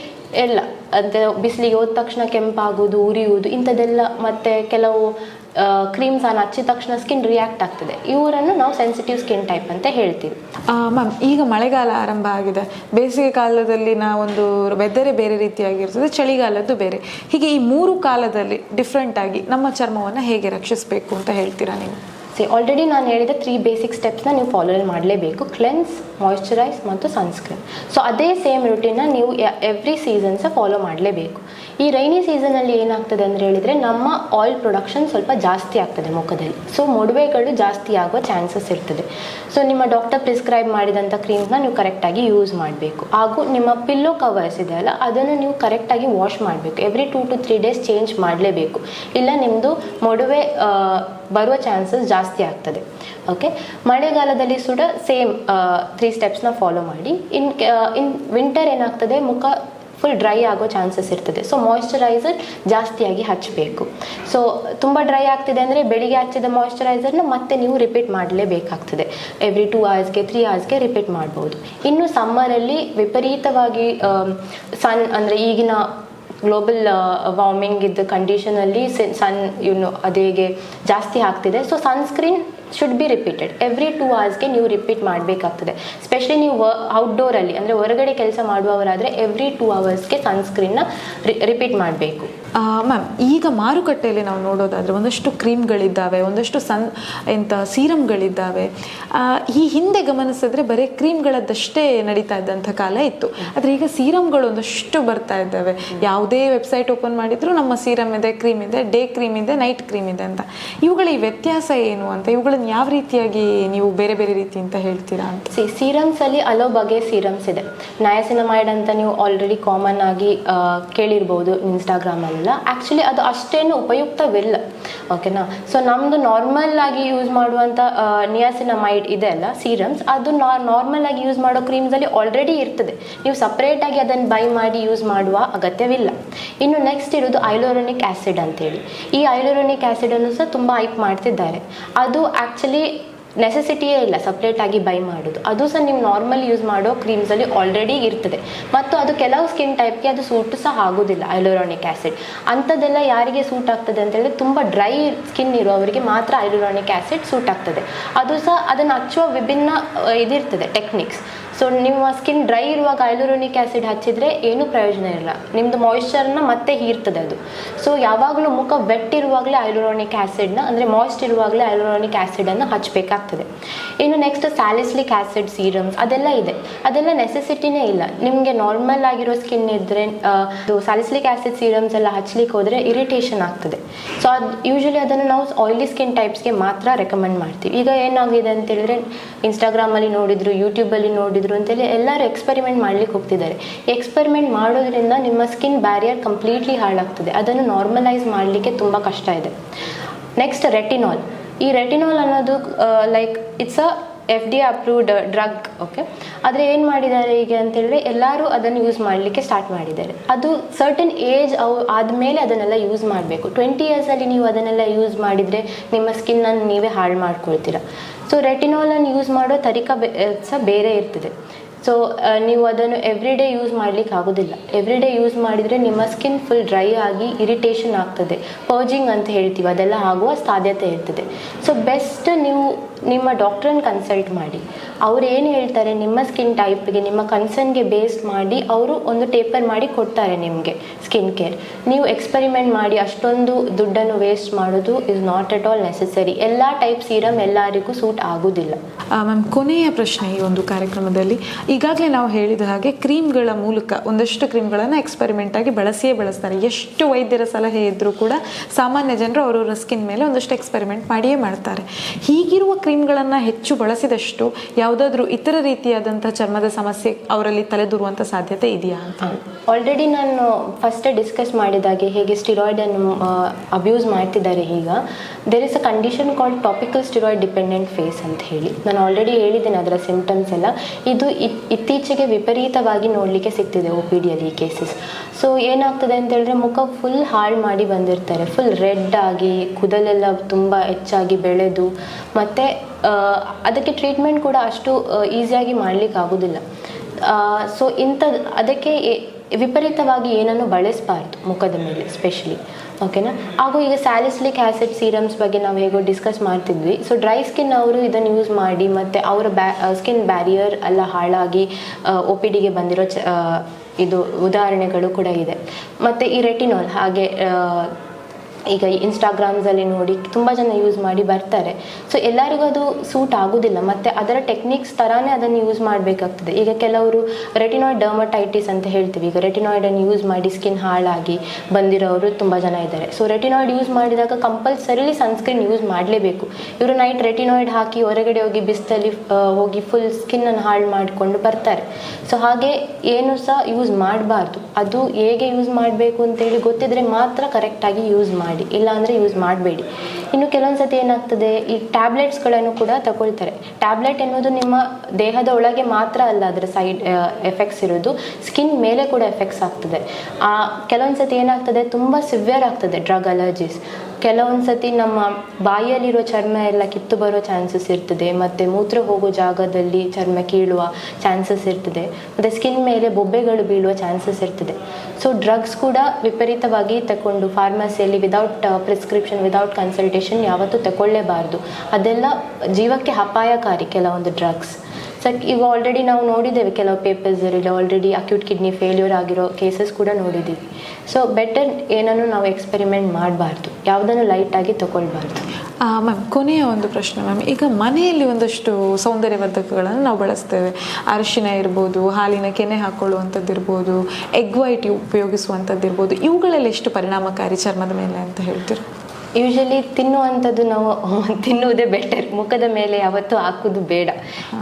ಎಲ್ಲ, ಅಂತ ಬಿಸಿಲಿಗೆ ಹೋದ ತಕ್ಷಣ ಕೆಂಪಾಗೋದು ಉರಿಯುವುದು, ಇಂಥದ್ದೆಲ್ಲ ಮತ್ತು ಕೆಲವು ಕ್ರೀಮ್ಸ್ ಅನ್ನು ಹಚ್ಚಿದ ತಕ್ಷಣ ಸ್ಕಿನ್ ರಿಯಾಕ್ಟ್ ಆಗ್ತದೆ. ಇವರನ್ನು ನಾವು ಸೆನ್ಸಿಟಿವ್ ಸ್ಕಿನ್ ಟೈಪ್ ಅಂತ ಹೇಳ್ತೀವಿ. ಮ್ಯಾಮ್ ಈಗ ಮಳೆಗಾಲ ಆರಂಭ ಆಗಿದೆ. ಬೇಸಿಗೆ ಕಾಲದಲ್ಲಿನ ಒಂದು ವೆದರೇ ಬೇರೆ ರೀತಿಯಾಗಿರ್ತದೆ ಚಳಿಗಾಲದ್ದು ಬೇರೆ. ಹೀಗೆ ಈ ಮೂರು ಕಾಲದಲ್ಲಿ ಡಿಫ್ರೆಂಟ್ ಆಗಿ ನಮ್ಮ ಚರ್ಮವನ್ನು ಹೇಗೆ ರಕ್ಷಿಸಬೇಕು ಅಂತ ಹೇಳ್ತೀರಾ ನೀವು? ಸಿ ಆಲ್ರೆಡಿ ನಾನು ಹೇಳಿದ ತ್ರೀ ಬೇಸಿಕ್ ಸ್ಟೆಪ್ಸ್ನ ನೀವು ಫಾಲೋ ಮಾಡಲೇಬೇಕು. ಕ್ಲೆನ್ಸ್ ಮಾಯ್ಶ್ಚರೈಸ್ ಮತ್ತು ಸನ್ಸ್ಕ್ರೀನ್ ಸೊ ಅದೇ ಸೇಮ್ ರುಟೀನ್ನ ನೀವು ಎವ್ರಿ ಸೀಸನ್ಸ ಫಾಲೋ ಮಾಡಲೇಬೇಕು. ಈ ರೈನಿ ಸೀಸನಲ್ಲಿ ಏನಾಗ್ತದೆ ಅಂದರೆ ಹೇಳಿದರೆ ನಮ್ಮ ಆಯಿಲ್ ಪ್ರೊಡಕ್ಷನ್ ಸ್ವಲ್ಪ ಜಾಸ್ತಿ ಆಗ್ತದೆ ಮುಖದಲ್ಲಿ. ಸೊ ಮೊಡವೆಗಳು ಜಾಸ್ತಿ ಆಗುವ ಚಾನ್ಸಸ್ ಇರ್ತದೆ. ಸೊ ನಿಮ್ಮ ಡಾಕ್ಟರ್ ಪ್ರಿಸ್ಕ್ರೈಬ್ ಮಾಡಿದಂಥ ಕ್ರೀಮ್ನ ನೀವು ಕರೆಕ್ಟಾಗಿ ಯೂಸ್ ಮಾಡಬೇಕು. ಹಾಗೂ ನಿಮ್ಮ ಪಿಲ್ಲೋ ಕವರ್ಸ್ ಇದೆ ಅಲ್ಲ, ಅದನ್ನು ನೀವು ಕರೆಕ್ಟಾಗಿ ವಾಶ್ ಮಾಡಬೇಕು. Every two to three days change ಮಾಡಲೇಬೇಕು. ಇಲ್ಲ ನಿಮ್ಮದು ಮೊಡವೆ ಬರುವ ಚಾನ್ಸಸ್ ಜಾಸ್ತಿ ಆಗ್ತದೆ. ಓಕೆ ಮಳೆಗಾಲದಲ್ಲಿ ಸುಡ ಸೇಮ್ ತ್ರೀ ಸ್ಟೆಪ್ಸ್ನ ಫಾಲೋ ಮಾಡಿ. ಇನ್ ಇನ್ ವಿಂಟರ್ ಏನಾಗ್ತದೆ? ಮುಖ ಫುಲ್ ಡ್ರೈ ಆಗೋ ಚಾನ್ಸಸ್ ಇರ್ತದೆ. ಸೊ ಮಾಯಿಶ್ಚರೈಸರ್ ಜಾಸ್ತಿಯಾಗಿ ಹಚ್ಚಬೇಕು ಸೊ ತುಂಬ ಡ್ರೈ ಆಗ್ತಿದೆ ಅಂದರೆ ಬೆಳಿಗ್ಗೆ ಹಚ್ಚಿದ ಮಾಯಿಶ್ಚರೈಸರ್ನ ಮತ್ತೆ ನೀವು ರಿಪೀಟ್ ಮಾಡಲೇಬೇಕಾಗ್ತದೆ. ಎವ್ರಿ ಟೂ ಅವರ್ಸ್ಗೆ ತ್ರೀ ಅವರ್ಸ್ಗೆ ರಿಪೀಟ್ ಮಾಡ್ಬೋದು. ಇನ್ನು ಸಮ್ಮರಲ್ಲಿ ವಿಪರೀತವಾಗಿ ಸನ್ ಅಂದರೆ ಈಗಿನ ಗ್ಲೋಬಲ್ ವಾರ್ಮಿಂಗ್ ಇದ್ದ ಕಂಡೀಷನಲ್ಲಿ ಸನ್ ಇನ್ನು ಅದೇಗೆ ಜಾಸ್ತಿ ಆಗ್ತಿದೆ. So sunscreen should be repeated every two ಅವರ್ಸ್ಗೆ ನೀವು ರಿಪೀಟ್ ಮಾಡಬೇಕಾಗ್ತದೆ. ಸ್ಪೆಷಲಿ ನೀವು ಔಟ್ಡೋರಲ್ಲಿ ಅಂದರೆ ಹೊರಗಡೆ ಕೆಲಸ ಮಾಡುವವರಾದರೆ ಎವ್ರಿ ಟೂ ಅವರ್ಸ್ಗೆ ಸನ್ಸ್ಕ್ರೀನ್ನ ರಿಪೀಟ್ ಮಾಡಬೇಕು. ಮ್ಯಾಮ್ ಈಗ ಮಾರುಕಟ್ಟೆಯಲ್ಲಿ ನಾವು ನೋಡೋದಾದರೆ ಒಂದಷ್ಟು ಕ್ರೀಮ್ಗಳಿದ್ದಾವೆ, ಒಂದಷ್ಟು ಸನ್ ಎಂಥ ಸೀರಮ್ಗಳಿದ್ದಾವೆ ಈ ಹಿಂದೆ ಗಮನಿಸಿದ್ರೆ ಬರೀ ಕ್ರೀಮ್ಗಳದ್ದಷ್ಟೇ ನಡೀತಾ ಇದ್ದಂಥ ಕಾಲ ಇತ್ತು. ಆದರೆ ಈಗ ಸೀರಮ್ಗಳು ಒಂದಷ್ಟು ಬರ್ತಾ ಇದ್ದಾವೆ. ಯಾವುದೇ ವೆಬ್ಸೈಟ್ ಓಪನ್ ಮಾಡಿದರೂ ನಮ್ಮ ಸೀರಮ್ ಇದೆ, ಕ್ರೀಮ್ ಇದೆ, ಡೇ ಕ್ರೀಮ್ ಇದೆ, ನೈಟ್ ಕ್ರೀಮ್ ಇದೆ ಅಂತ. ಇವುಗಳ ಈ ವ್ಯತ್ಯಾಸ ಏನು ಅಂತ, ಇವುಗಳನ್ನು ಯಾವ ರೀತಿಯಾಗಿ ನೀವು ಬೇರೆ ಬೇರೆ ರೀತಿ ಅಂತ ಹೇಳ್ತೀರಾ ಅಂತ? ಸಿ ಸೀರಮ್ಸ್ ಅಲ್ಲಿ ಹಲವು ಬಗೆಯ ಸೀರಮ್ಸ್ ಇದೆ. ನಯಸಿನಮೈಡ್ ಅಂತ ನೀವು ಆಲ್ರೆಡಿ ಕಾಮನ್ ಆಗಿ ಕೇಳಿರ್ಬೋದು ಇನ್ಸ್ಟಾಗ್ರಾಮಲ್ಲೆಲ್ಲ ಆ್ಯಕ್ಚುಲಿ ಅದು ಅಷ್ಟೇನು ಉಪಯುಕ್ತವಿಲ್ಲ. ಓಕೆನಾ ಸೊ ನಮ್ದು ನಾರ್ಮಲ್ ಆಗಿ ಯೂಸ್ ಮಾಡುವಂತ ನಿಯಾಸಿನಮೈಡ್ ಇದೆ ಅಲ್ಲ ಸೀರಮ್ಸ್ ಅದು ನಾರ್ಮಲ್ ಆಗಿ ಯೂಸ್ ಮಾಡೋ ಕ್ರೀಮ್ಸಲ್ಲಿ ಆಲ್ರೆಡಿ ಇರ್ತದೆ. ನೀವು ಸಪ್ರೇಟಾಗಿ ಅದನ್ನು ಬೈ ಮಾಡಿ ಯೂಸ್ ಮಾಡುವ ಅಗತ್ಯವಿಲ್ಲ. ಇನ್ನು ನೆಕ್ಸ್ಟ್ ಇರೋದು ಐಲೋರೋನಿಕ್ ಅಂತ ಅಂತೇಳಿ. ಈ ಐಲೋರೋನಿಕ್ ಅನ್ನು ಸಹ ತುಂಬಾ ಐಪ್ ಮಾಡ್ತಿದ್ದಾರೆ. ಅದು ಆ್ಯಕ್ಚುಲಿ ನೆಸೆಸಿಟಿಯೇ ಇಲ್ಲ ಸಪ್ರೇಟಾಗಿ ಬೈ ಮಾಡೋದು. ಅದು ಸಹ ನೀವು ನಾರ್ಮಲ್ ಯೂಸ್ ಮಾಡೋ ಕ್ರೀಮ್ಸಲ್ಲಿ ಆಲ್ರೆಡಿ ಇರ್ತದೆ. ಮತ್ತು ಅದು ಕೆಲವು ಸ್ಕಿನ್ ಟೈಪ್ಗೆ ಅದು ಸೂಟ್ ಸಹ ಆಗೋದಿಲ್ಲ ಐಲೋರಾನಿಕ್ ಆ್ಯಸಿಡ್ ಅಂಥದ್ದೆಲ್ಲ ಯಾರಿಗೆ ಸೂಟ್ ಆಗ್ತದೆ ಅಂತ ಹೇಳಿದ್ರೆ ತುಂಬ ಡ್ರೈ ಸ್ಕಿನ್ ಇರುವವರಿಗೆ ಮಾತ್ರ ಐಲೋರಾನಿಕ್ ಆ್ಯಸಿಡ್ ಸೂಟ್ ಆಗ್ತದೆ. ಅದು ಸಹ ಅದನ್ನು ಹಚ್ಚುವ ವಿಭಿನ್ನ ಇದಿರ್ತದೆ ಟೆಕ್ನಿಕ್ಸ್ ಸೊ ನಿಮ್ಮ ಸ್ಕಿನ್ ಡ್ರೈ ಇರುವಾಗ ಐಲೋರೋನಿಕ್ ಆ್ಯಸಿಡ್ ಹಚ್ಚಿದ್ರೆ ಏನೂ ಪ್ರಯೋಜನ ಇಲ್ಲ. ನಿಮ್ಮದು ಮಾಯಿಶ್ಚರ್ನ ಮತ್ತೆ ಹೀರ್ತದೆ ಅದು. ಸೊ ಯಾವಾಗಲೂ ಮುಖ ವೆಟ್ ಇರುವಾಗಲೇ ಐಲೂರೋನಿಕ್ ಆ್ಯಸಿಡ್ನ ಅಂದರೆ ಮಾಯ್ಸ್ಟ್ ಇರುವಾಗಲೇ ಐಲೂರೋನಿಕ್ ಆ್ಯಸಿಡನ್ನು ಹಚ್ಚಬೇಕಾಗ್ತದೆ ಇನ್ನು ನೆಕ್ಸ್ಟ್ ಸ್ಯಾಲಿಸ್ಲಿಕ್ ಆ್ಯಸಿಡ್ ಸೀರಮ್ಸ್ ಅದೆಲ್ಲ ಇದೆ. ಅದೆಲ್ಲ ನೆಸೆಸಿಟಿನೇ ಇಲ್ಲ. ನಿಮಗೆ ನಾರ್ಮಲ್ ಆಗಿರೋ ಸ್ಕಿನ್ ಇದ್ದರೆ ಸ್ಯಾಲಿಸ್ಲಿಕ್ ಆ್ಯಸಿಡ್ ಸೀರಮ್ಸ್ ಎಲ್ಲ ಹಚ್ಚಲಿಕ್ಕೆ ಹೋದರೆ ಇರಿಟೇಷನ್ ಆಗ್ತದೆ. ಸೊ ಅದು ಯೂಶಲಿ ಅದನ್ನು ನಾವು ಆಯ್ಲಿ ಸ್ಕಿನ್ ಟೈಪ್ಸ್ಗೆ ಮಾತ್ರ ರೆಕಮೆಂಡ್ ಮಾಡ್ತೀವಿ. ಈಗ ಏನಾಗಿದೆ ಅಂತ ಹೇಳಿದ್ರೆ ಇನ್ಸ್ಟಾಗ್ರಾಮಲ್ಲಿ ನೋಡಿದ್ರು ಯೂಟ್ಯೂಬಲ್ಲಿ ನೋಡಿದ್ರು ಅಂತೇಳಿ ಎಲ್ಲರೂ ಎಕ್ಸ್ಪೆರಿಮೆಂಟ್ ಮಾಡ್ಲಿಕ್ಕೆ ಹೋಗ್ತಿದ್ದಾರೆ. ಎಕ್ಸ್ಪೆರಿಮೆಂಟ್ ಮಾಡೋದ್ರಿಂದ ನಿಮ್ಮ ಸ್ಕಿನ್ ಬ್ಯಾರಿಯರ್ ಕಂಪ್ಲೀಟ್ಲಿ ಹಾಳಾಗ್ತದೆ. ಅದನ್ನು ನಾರ್ಮಲೈಸ್ ಮಾಡಲಿಕ್ಕೆ ತುಂಬ ಕಷ್ಟ ಇದೆ. ನೆಕ್ಸ್ಟ್ ರೆಟಿನಾಲ್ ಈ ರೆಟಿನಾಲ್ ಅನ್ನೋದು like it's a F D approved drug okay ಆದರೆ ಏನು ಮಾಡಿದ್ದಾರೆ ಈಗ ಅಂತೇಳಿದ್ರೆ ಎಲ್ಲರೂ ಅದನ್ನು ಯೂಸ್ ಮಾಡಲಿಕ್ಕೆ ಸ್ಟಾರ್ಟ್ ಮಾಡಿದ್ದಾರೆ. ಅದು ಸರ್ಟನ್ ಏಜ್ ಅವು ಆದಮೇಲೆ ಅದನ್ನೆಲ್ಲ ಯೂಸ್ ಮಾಡಬೇಕು. ಟ್ವೆಂಟಿ ಇಯರ್ಸಲ್ಲಿ ನೀವು ಅದನ್ನೆಲ್ಲ ಯೂಸ್ ಮಾಡಿದರೆ ನಿಮ್ಮ ಸ್ಕಿನ್ನನ್ನು ನೀವೇ ಹಾಳು ಮಾಡ್ಕೊಳ್ತೀರ. ಸೊ ರೆಟಿನಾಲನ್ನು ಯೂಸ್ ಮಾಡೋ ತರಿಕ ಸಹ ಬೇರೆ ಇರ್ತದೆ. ಸೊ ನೀವು ಅದನ್ನು ಎವ್ರಿ ಡೇ ಯೂಸ್ ಮಾಡಲಿಕ್ಕೆ ಆಗೋದಿಲ್ಲ. ಎವ್ರಿ ಡೇ ಯೂಸ್ ಮಾಡಿದರೆ ನಿಮ್ಮ ಸ್ಕಿನ್ ಫುಲ್ ಡ್ರೈ ಆಗಿ ಇರಿಟೇಷನ್ ಆಗ್ತದೆ. ಪರ್ಜಿಂಗ್ ಅಂತ ಹೇಳ್ತೀವಿ, ಅದೆಲ್ಲ ಆಗುವ ಸಾಧ್ಯತೆ ಇರ್ತದೆ. ಸೊ ಬೆಸ್ಟ್ ನೀವು ನಿಮ್ಮ ಡಾಕ್ಟ್ರನ್ನ ಕನ್ಸಲ್ಟ್ ಮಾಡಿ. ಅವ್ರು ಏನು ಹೇಳ್ತಾರೆ? ನಿಮ್ಮ ಸ್ಕಿನ್ ಟೈಪ್ಗೆ ನಿಮ್ಮ ಕನ್ಸರ್ನ್ಗೆ ಬೇಸ್ ಮಾಡಿ ಅವರು ಒಂದು ಟೇಪರ್ ಮಾಡಿ ಕೊಡ್ತಾರೆ ನಿಮಗೆ ಸ್ಕಿನ್ ಕೇರ್ ನೀವು ಎಕ್ಸ್ಪೆರಿಮೆಂಟ್ ಮಾಡಿ ಅಷ್ಟೊಂದು ದುಡ್ಡನ್ನು ವೇಸ್ಟ್ ಮಾಡೋದು is not at all necessary ಎಲ್ಲ ಟೈಪ್ ಸೀರಮ್ ಎಲ್ಲರಿಗೂ ಸೂಟ್ ಆಗೋದಿಲ್ಲ. ಮ್ಯಾಮ್ ಕೊನೆಯ ಪ್ರಶ್ನೆ ಈ ಒಂದು ಕಾರ್ಯಕ್ರಮದಲ್ಲಿ. ಈಗಾಗಲೇ ನಾವು ಹೇಳಿದ ಹಾಗೆ ಕ್ರೀಮ್ಗಳ ಮೂಲಕ ಒಂದಷ್ಟು ಕ್ರೀಮ್ಗಳನ್ನು ಎಕ್ಸ್ಪೆರಿಮೆಂಟ್ ಆಗಿ ಬಳಸಿಯೇ ಬಳಸ್ತಾರೆ. ಎಷ್ಟು ವೈದ್ಯರ ಸಲಹೆ ಇದ್ದರೂ ಕೂಡ ಸಾಮಾನ್ಯ ಜನರು ಅವರವರ ಸ್ಕಿನ್ ಮೇಲೆ ಒಂದಷ್ಟು ಎಕ್ಸ್ಪೆರಿಮೆಂಟ್ ಮಾಡಿಯೇ ಮಾಡ್ತಾರೆ. ಹೀಗಿರುವ ಕ್ರೀಮ್ಗಳನ್ನು ಹೆಚ್ಚು ಬಳಸಿದಷ್ಟು ಯಾವುದಾದ್ರೂ ಇತರ ರೀತಿಯಾದಂಥ ಚರ್ಮದ ಸಮಸ್ಯೆ ಅವರಲ್ಲಿ ತಲೆದೂರುವಂಥ ಸಾಧ್ಯತೆ ಇದೆಯಾ ಅಂತ ಆಲ್ರೆಡಿ ನಾನು ಫಸ್ಟೇ ಡಿಸ್ಕಸ್ ಮಾಡಿದಾಗೆ ಹೇಗೆ ಸ್ಟಿರಾಯ್ಡನ್ನು ಅಬ್ಯೂಸ್ ಮಾಡ್ತಿದ್ದಾರೆ ಈಗ. There is a condition called topical steroid dependent face ಅಂತ ಹೇಳಿ. ನಾನು ಆಲ್ರೆಡಿ ಹೇಳಿದ್ದೇನೆ ಅದರ ಸಿಂಪ್ಟಮ್ಸ್ ಎಲ್ಲ. ಇದು ಇತ್- ಇತ್ತೀಚೆಗೆ ವಿಪರೀತವಾಗಿ ನೋಡಲಿಕ್ಕೆ ಸಿಗ್ತಿದೆ ಒ ಪಿ ಡಿಯಲ್ಲಿ ಕೇಸಸ್ ಸೊ ಏನಾಗ್ತದೆ ಅಂತ ಹೇಳಿದ್ರೆ ಮುಖ ಫುಲ್ ಹಾಳು ಮಾಡಿ ಬಂದಿರ್ತಾರೆ. ಫುಲ್ ರೆಡ್ ಆಗಿ, ಕೂದಲೆಲ್ಲ ತುಂಬ ಹೆಚ್ಚಾಗಿ ಬೆಳೆದು, ಮತ್ತು ಅದಕ್ಕೆ ಟ್ರೀಟ್ಮೆಂಟ್ ಕೂಡ ಅಷ್ಟು ಈಸಿಯಾಗಿ ಮಾಡಲಿಕ್ಕೆ ಆಗೋದಿಲ್ಲ. ಸೊ ಇಂಥ, ಅದಕ್ಕೆ ವಿಪರೀತವಾಗಿ ಏನನ್ನು ಬಳಸಬಾರ್ದು ಮುಖದ ಮೇಲೆ ಸ್ಪೆಷಲಿ ಓಕೆನಾ ಹಾಗೂ ಈಗ ಸ್ಯಾಲಿಸ್ಲಿಕ್ ಆ್ಯಸಿಡ್ ಸೀರಮ್ಸ್ ಬಗ್ಗೆ ನಾವು ಹೇಗೋ ಡಿಸ್ಕಸ್ ಮಾಡ್ತಿದ್ವಿ. ಸೊ ಡ್ರೈ ಸ್ಕಿನ್ ಅವರು ಇದನ್ನು ಯೂಸ್ ಮಾಡಿ ಮತ್ತು ಅವರ ಬ್ಯಾ ಸ್ಕಿನ್ ಬ್ಯಾರಿಯರ್ ಎಲ್ಲ ಹಾಳಾಗಿ ಒ ಪಿ ಡಿಗೆ ಬಂದಿರೋ ಚ ಇದು ಉದಾಹರಣೆಗಳು ಕೂಡ ಇದೆ. ಮತ್ತು ಈ ರೆಟಿನಾಲ್ ಹಾಗೆ ಈಗ ಇನ್ಸ್ಟಾಗ್ರಾಮ್ಸಲ್ಲಿ ನೋಡಿ ತುಂಬ ಜನ ಯೂಸ್ ಮಾಡಿ ಬರ್ತಾರೆ. ಸೊ ಎಲ್ಲರಿಗೂ ಅದು ಸೂಟ್ ಆಗೋದಿಲ್ಲ. ಮತ್ತು ಅದರ ಟೆಕ್ನಿಕ್ಸ್ ಥರನೇ ಅದನ್ನು ಯೂಸ್ ಮಾಡಬೇಕಾಗ್ತದೆ. ಈಗ ಕೆಲವರು ರೆಟಿನಾಯ್ಡ್ ಡರ್ಮಟೈಟಿಸ್ ಅಂತ ಹೇಳ್ತೀವಿ. ಈಗ ರೆಟಿನಾಯ್ಡನ್ನು ಯೂಸ್ ಮಾಡಿ ಸ್ಕಿನ್ ಹಾಳಾಗಿ ಬಂದಿರೋರು ತುಂಬ ಜನ ಇದ್ದಾರೆ. ಸೊ ರೆಟಿನಾಯ್ಡ್ ಯೂಸ್ ಮಾಡಿದಾಗ ಕಂಪಲ್ಸರಿಲಿ ಸನ್ಸ್ಕ್ರೀನ್ ಯೂಸ್ ಮಾಡಲೇಬೇಕು. ಇವರು ನೈಟ್ ರೆಟಿನಾಯ್ಡ್ ಹಾಕಿ ಹೊರಗಡೆ ಹೋಗಿ ಬಿಸಿಲಲ್ಲಿ ಹೋಗಿ ಫುಲ್ ಸ್ಕಿನ್ನನ್ನು ಹಾಳು ಮಾಡಿಕೊಂಡು ಬರ್ತಾರೆ. ಸೊ ಹಾಗೆ ಏನು ಸಹ ಯೂಸ್ ಮಾಡಬಾರ್ದು. ಅದು ಹೇಗೆ ಯೂಸ್ ಮಾಡಬೇಕು ಅಂತೇಳಿ ಗೊತ್ತಿದ್ರೆ ಮಾತ್ರ ಕರೆಕ್ಟಾಗಿ ಯೂಸ್ ಮಾಡಿ. ಇಲ್ಲ ಅಂದರೆ ಯೂಸ್ ಮಾಡಬೇಡಿ. ಇನ್ನು ಕೆಲವೊಂದು ಸತಿ ಏನಾಗ್ತದೆ, ಈ ಟ್ಯಾಬ್ಲೆಟ್ಸ್ಗಳನ್ನು ಕೂಡ ತಗೊಳ್ತಾರೆ. ಟ್ಯಾಬ್ಲೆಟ್ ಎನ್ನುವುದು ನಿಮ್ಮ ದೇಹದ ಒಳಗೆ ಮಾತ್ರ ಅಲ್ಲ, ಅದರ ಸೈಡ್ ಎಫೆಕ್ಟ್ಸ್ ಇರೋದು. ಸ್ಕಿನ್ ಮೇಲೆ ಕೂಡ ಎಫೆಕ್ಟ್ಸ್ ಆಗ್ತದೆ. ಆ, ಕೆಲವೊಂದು ಸತಿ ಏನಾಗ್ತದೆ, ತುಂಬ ಸಿವಿಯರ್ ಆಗ್ತದೆ ಡ್ರಗ್ ಅಲರ್ಜೀಸ್ ಕೆಲವೊಂದು ಸತಿ ನಮ್ಮ ಬಾಯಿಯಲ್ಲಿರೋ ಚರ್ಮ ಎಲ್ಲ ಕಿತ್ತು ಬರೋ ಚಾನ್ಸಸ್ ಇರ್ತದೆ, ಮತ್ತು ಮೂತ್ರ ಹೋಗೋ ಜಾಗದಲ್ಲಿ ಚರ್ಮ ಕೀಳುವ ಚಾನ್ಸಸ್ ಇರ್ತದೆ, ಮತ್ತು ಸ್ಕಿನ್ ಮೇಲೆ ಬೊಬ್ಬೆಗಳು ಬೀಳುವ ಚಾನ್ಸಸ್ ಇರ್ತದೆ. ಸೊ ಡ್ರಗ್ಸ್ ಕೂಡ ವಿಪರೀತವಾಗಿ ತಗೊಂಡು ಫಾರ್ಮಸಿಯಲ್ಲಿ ವಿದೌಟ್ ಪ್ರಿಸ್ಕ್ರಿಪ್ಷನ್ ವಿದೌಟ್ ಕನ್ಸಲ್ಟೇಷನ್ ಯಾವತ್ತೂ ತಗೊಳ್ಳೇಬಾರ್ದು ಅದೆಲ್ಲ ಜೀವಕ್ಕೆ ಅಪಾಯಕಾರಿ ಕೆಲವೊಂದು ಡ್ರಗ್ಸ್ ಸೊ ಈಗ ಆಲ್ರೆಡಿ ನಾವು ನೋಡಿದ್ದೇವೆ ಕೆಲವು ಪೇಪರ್ಸಲ್ಲಿ ಆಲ್ರೆಡಿ ಅಕ್ಯೂಟ್ ಕಿಡ್ನಿ ಫೇಲ್ಯೂರ್ ಆಗಿರೋ ಕೇಸಸ್ ಕೂಡ ನೋಡಿದ್ದೀವಿ. ಸೊ ಬೆಟರ್ ಏನನ್ನು ನಾವು ಎಕ್ಸ್ಪೆರಿಮೆಂಟ್ ಮಾಡಬಾರ್ದು. ಯಾವುದನ್ನು ಲೈಟಾಗಿ ತಗೊಳ್ಬಾರ್ದು. ಮ್ಯಾಮ್ ಕೊನೆಯ ಒಂದು ಪ್ರಶ್ನೆ ಮ್ಯಾಮ್ ಈಗ ಮನೆಯಲ್ಲಿ ಒಂದಷ್ಟು ಸೌಂದರ್ಯವರ್ಧಕಗಳನ್ನು ನಾವು ಬಳಸ್ತೇವೆ. ಅರಿಶಿನ ಇರ್ಬೋದು, ಹಾಲಿನ ಕೆನೆ ಹಾಕೊಳ್ಳುವಂಥದ್ದು ಇರ್ಬೋದು ಎಗ್ ವೈಟ್ ಉಪಯೋಗಿಸುವಂಥದ್ದು ಇರ್ಬೋದು, ಇವುಗಳೆಲ್ಲ ಎಷ್ಟು ಪರಿಣಾಮಕಾರಿ ಚರ್ಮದ ಮೇಲೆ ಅಂತ ಹೇಳ್ತೀರಾ? ಯೂಶಲಿ ತಿನ್ನುವಂಥದ್ದು ನಾವು *laughs* ತಿನ್ನುವುದೇ ಬೆಟರ್ ಮುಖದ ಮೇಲೆ ಯಾವತ್ತೂ ಹಾಕೋದು ಬೇಡ.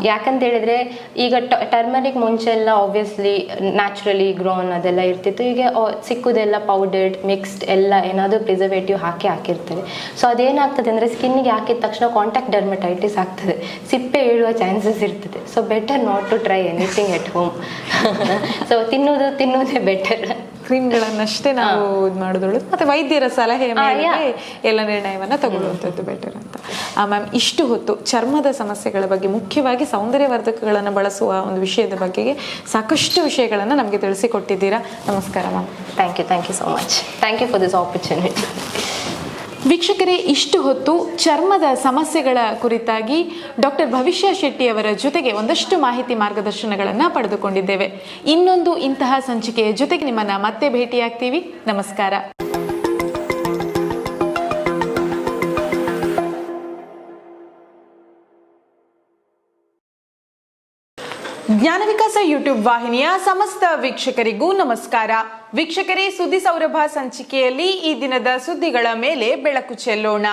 ಯಾಕಂತ ಹೇಳಿದ್ರೆ ಈಗ ಟರ್ಮರಿಕ್ ಮುಂಚೆ ಎಲ್ಲ ಆಬ್ವಿಯಸ್ಲಿ ನ್ಯಾಚುರಲಿ ಗ್ರೋನ್ ಅದೆಲ್ಲ ಇರ್ತಿತ್ತು. ಈಗ ಸಿಕ್ಕುದೆಲ್ಲ ಪೌಡರ್ಡ್ ಮಿಕ್ಸ್ಡ್ ಎಲ್ಲ ಏನಾದರೂ ಪ್ರಿಸರ್ವೇಟಿವ್ ಹಾಕಿ ಹಾಕಿರ್ತಾರೆ ಸೊ ಅದೇನಾಗ್ತದೆ ಅಂದರೆ ಸ್ಕಿನ್ನಿಗೆ ಹಾಕಿದ ತಕ್ಷಣ ಕಾಂಟ್ಯಾಕ್ಟ್ ಡರ್ಮಟೈಟಿಸ್ ಆಗ್ತದೆ. ಸಿಪ್ಪೆ ಏಳುವ ಚಾನ್ಸಸ್ ಇರ್ತದೆ. So better not to try anything at home so ತಿನ್ನೋದು ತಿನ್ನೋದೇ ಬೆಟರ್ ಕ್ರೀಮ್ಗಳನ್ನಷ್ಟೇ ನಾವು ಇದು ಮಾಡಿದ್ರು ಮತ್ತೆ ವೈದ್ಯರ ಸಲಹೆ ಮೇಲೆ ಎಲ್ಲ ನಿರ್ಣಯವನ್ನ ತಗೊಳ್ಳುವಂಥದ್ದು ಬೆಟರ್ ಅಂತ. ಮ್ಯಾಮ್ ಇಷ್ಟು ಹೊತ್ತು ಚರ್ಮದ ಸಮಸ್ಯೆಗಳ ಬಗ್ಗೆ ಮುಖ್ಯವಾಗಿ ಸೌಂದರ್ಯವರ್ಧಕಗಳನ್ನು ಬಳಸುವ ಒಂದು ವಿಷಯದ ಬಗ್ಗೆಗೆ ಸಾಕಷ್ಟು ವಿಷಯಗಳನ್ನು ನಮಗೆ ತಿಳಿಸಿಕೊಟ್ಟಿದ್ದೀರಾ. ನಮಸ್ಕಾರ ma'am. Thank you thank you so much thank you for this opportunity ವೀಕ್ಷಕರೇ, ಇಷ್ಟು ಹೊತ್ತು ಚರ್ಮದ ಸಮಸ್ಯೆಗಳ ಕುರಿತಾಗಿ ಡಾಕ್ಟರ್ ಭವಿಷ್ಯ ಶೆಟ್ಟಿ ಅವರ ಜೊತೆಗೆ ಒಂದಷ್ಟು ಮಾಹಿತಿ ಮಾರ್ಗದರ್ಶನಗಳನ್ನು ಪಡೆದುಕೊಂಡಿದ್ದೇವೆ. ಇನ್ನೊಂದು ಇಂತಹ ಸಂಚಿಕೆಯ ಜೊತೆಗೆ ನಿಮ್ಮನ್ನ ಮತ್ತೆ ಭೇಟಿಯಾಗ್ತೀವಿ. ನಮಸ್ಕಾರ. ಜ್ಞಾನ ವಿಕಾಸ ಯೂಟ್ಯೂಬ್ ವಾಹಿನಿಯ ಸಮಸ್ತ ವೀಕ್ಷಕರಿಗೂ ನಮಸ್ಕಾರ. ವೀಕ್ಷಕರೇ ಸುದ್ದಿ ಸೌರಭ ಸಂಚಿಕೆಯಲ್ಲಿ ಈ ದಿನದ ಸುದ್ದಿಗಳ ಮೇಲೆ ಬೆಳಕು ಚೆಲ್ಲೋಣ.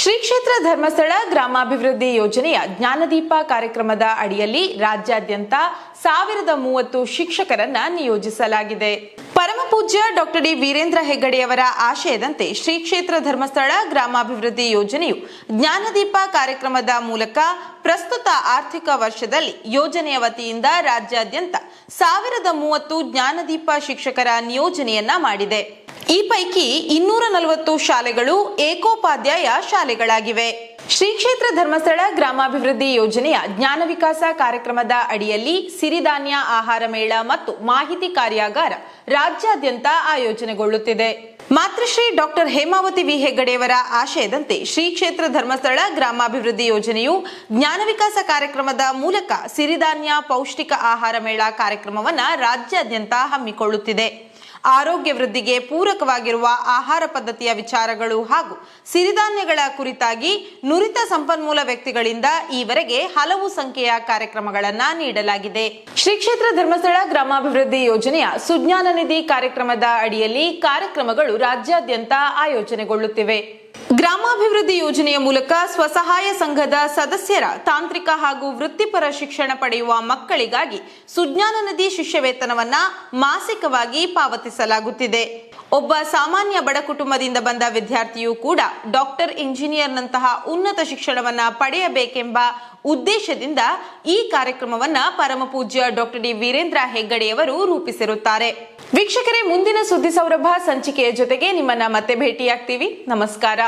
ಶ್ರೀ ಕ್ಷೇತ್ರ ಧರ್ಮಸ್ಥಳ ಗ್ರಾಮಾಭಿವೃದ್ಧಿ ಯೋಜನೆಯ ಜ್ಞಾನದೀಪ ಕಾರ್ಯಕ್ರಮದ ಅಡಿಯಲ್ಲಿ ರಾಜ್ಯಾದ್ಯಂತ ಸಾವಿರದ ಮೂವತ್ತು ಶಿಕ್ಷಕರನ್ನ ನಿಯೋಜಿಸಲಾಗಿದೆ. ಪರಮಪೂಜ್ಯ ಡಾಕ್ಟರ್ ಡಿ ವೀರೇಂದ್ರ ಹೆಗ್ಗಡೆಯವರ ಆಶಯದಂತೆ ಶ್ರೀ ಕ್ಷೇತ್ರ ಧರ್ಮಸ್ಥಳ ಗ್ರಾಮಾಭಿವೃದ್ಧಿ ಯೋಜನೆಯು ಜ್ಞಾನದೀಪ ಕಾರ್ಯಕ್ರಮದ ಮೂಲಕ ಪ್ರಸ್ತುತ ಆರ್ಥಿಕ ವರ್ಷದಲ್ಲಿ ಯೋಜನೆಯ ವತಿಯಿಂದ ರಾಜ್ಯಾದ್ಯಂತ ಸಾವಿರದ ಮೂವತ್ತು ಜ್ಞಾನದೀಪ ಶಿಕ್ಷಕರ ನಿಯೋಜನೆಯನ್ನ ಮಾಡಿದೆ. ಈ ಪೈಕಿ ಇನ್ನೂರ ನಲವತ್ತು ಶಾಲೆಗಳು ಏಕೋಪಾಧ್ಯಾಯ ಶಾಲೆಗಳಾಗಿವೆ. ಶ್ರೀ ಕ್ಷೇತ್ರ ಧರ್ಮಸ್ಥಳ ಗ್ರಾಮಾಭಿವೃದ್ಧಿ ಯೋಜನೆಯ ಜ್ಞಾನ ವಿಕಾಸ ಕಾರ್ಯಕ್ರಮದ ಅಡಿಯಲ್ಲಿ ಸಿರಿಧಾನ್ಯ ಆಹಾರ ಮೇಳ ಮತ್ತು ಮಾಹಿತಿ ಕಾರ್ಯಾಗಾರ ರಾಜ್ಯಾದ್ಯಂತ ಆಯೋಜನೆಗೊಳ್ಳುತ್ತಿದೆ. Matrushri doctor Hemavathi V. ಹೆಗ್ಗಡೆಯವರ ಆಶಯದಂತೆ ಶ್ರೀ ಕ್ಷೇತ್ರ ಧರ್ಮಸ್ಥಳ ಗ್ರಾಮಾಭಿವೃದ್ಧಿ ಯೋಜನೆಯು ಜ್ಞಾನ ವಿಕಾಸ ಕಾರ್ಯಕ್ರಮದ ಮೂಲಕ ಸಿರಿಧಾನ್ಯ ಪೌಷ್ಟಿಕ ಆಹಾರ ಮೇಳ ಕಾರ್ಯಕ್ರಮವನ್ನು ರಾಜ್ಯಾದ್ಯಂತ ಹಮ್ಮಿಕೊಳ್ಳುತ್ತಿದೆ. ಆರೋಗ್ಯ ವೃದ್ಧಿಗೆ ಪೂರಕವಾಗಿರುವ ಆಹಾರ ಪದ್ಧತಿಯ ವಿಚಾರಗಳು ಹಾಗೂ ಸಿರಿಧಾನ್ಯಗಳ ಕುರಿತಾಗಿ ನುರಿತ ಸಂಪನ್ಮೂಲ ವ್ಯಕ್ತಿಗಳಿಂದ ಈವರೆಗೆ ಹಲವು ಸಂಖ್ಯೆಯ ಕಾರ್ಯಕ್ರಮಗಳನ್ನು ನೀಡಲಾಗಿದೆ. ಶ್ರೀ ಕ್ಷೇತ್ರ ಧರ್ಮಸ್ಥಳ ಗ್ರಾಮಾಭಿವೃದ್ಧಿ ಯೋಜನೆಯ ಸುಜ್ಞಾನ ನಿಧಿ ಕಾರ್ಯಕ್ರಮದ ಅಡಿಯಲ್ಲಿ ಕಾರ್ಯಕ್ರಮಗಳು ರಾಜ್ಯಾದ್ಯಂತ ಆಯೋಜನೆಗೊಳ್ಳುತ್ತಿವೆ. ಗ್ರಾಮಾಭಿವೃದ್ಧಿ ಯೋಜನೆಯ ಮೂಲಕ ಸ್ವಸಹಾಯ ಸಂಘದ ಸದಸ್ಯರ ತಾಂತ್ರಿಕ ಹಾಗೂ ವೃತ್ತಿಪರ ಶಿಕ್ಷಣ ಪಡೆಯುವ ಮಕ್ಕಳಿಗಾಗಿ ಸುಜ್ಞಾನ ನದಿ ಶಿಷ್ಯವೇತನವನ್ನ ಮಾಸಿಕವಾಗಿ ಪಾವತಿಸಲಾಗುತ್ತಿದೆ. ಒಬ್ಬ ಸಾಮಾನ್ಯ ಬಡ ಕುಟುಂಬದಿಂದ ಬಂದ ವಿದ್ಯಾರ್ಥಿಯೂ ಕೂಡ ಡಾಕ್ಟರ್ ಇಂಜಿನಿಯರ್ನಂತಹ ಉನ್ನತ ಶಿಕ್ಷಣವನ್ನ ಪಡೆಯಬೇಕೆಂಬ ಉದ್ದೇಶದಿಂದ ಈ ಕಾರ್ಯಕ್ರಮವನ್ನ ಪರಮಪೂಜ್ಯ ಡಾಕ್ಟರ್ ಡಿ ವೀರೇಂದ್ರ ಹೆಗ್ಗಡೆಯವರು ರೂಪಿಸಿರುತ್ತಾರೆ. ವೀಕ್ಷಕರೇ, ಮುಂದಿನ ಸುದ್ದಿ ಸೌರಭ ಸಂಚಿಕೆಯ ಜೊತೆಗೆ ನಿಮ್ಮನ್ನ ಮತ್ತೆ ಭೇಟಿಯಾಗ್ತೀವಿ. ನಮಸ್ಕಾರ.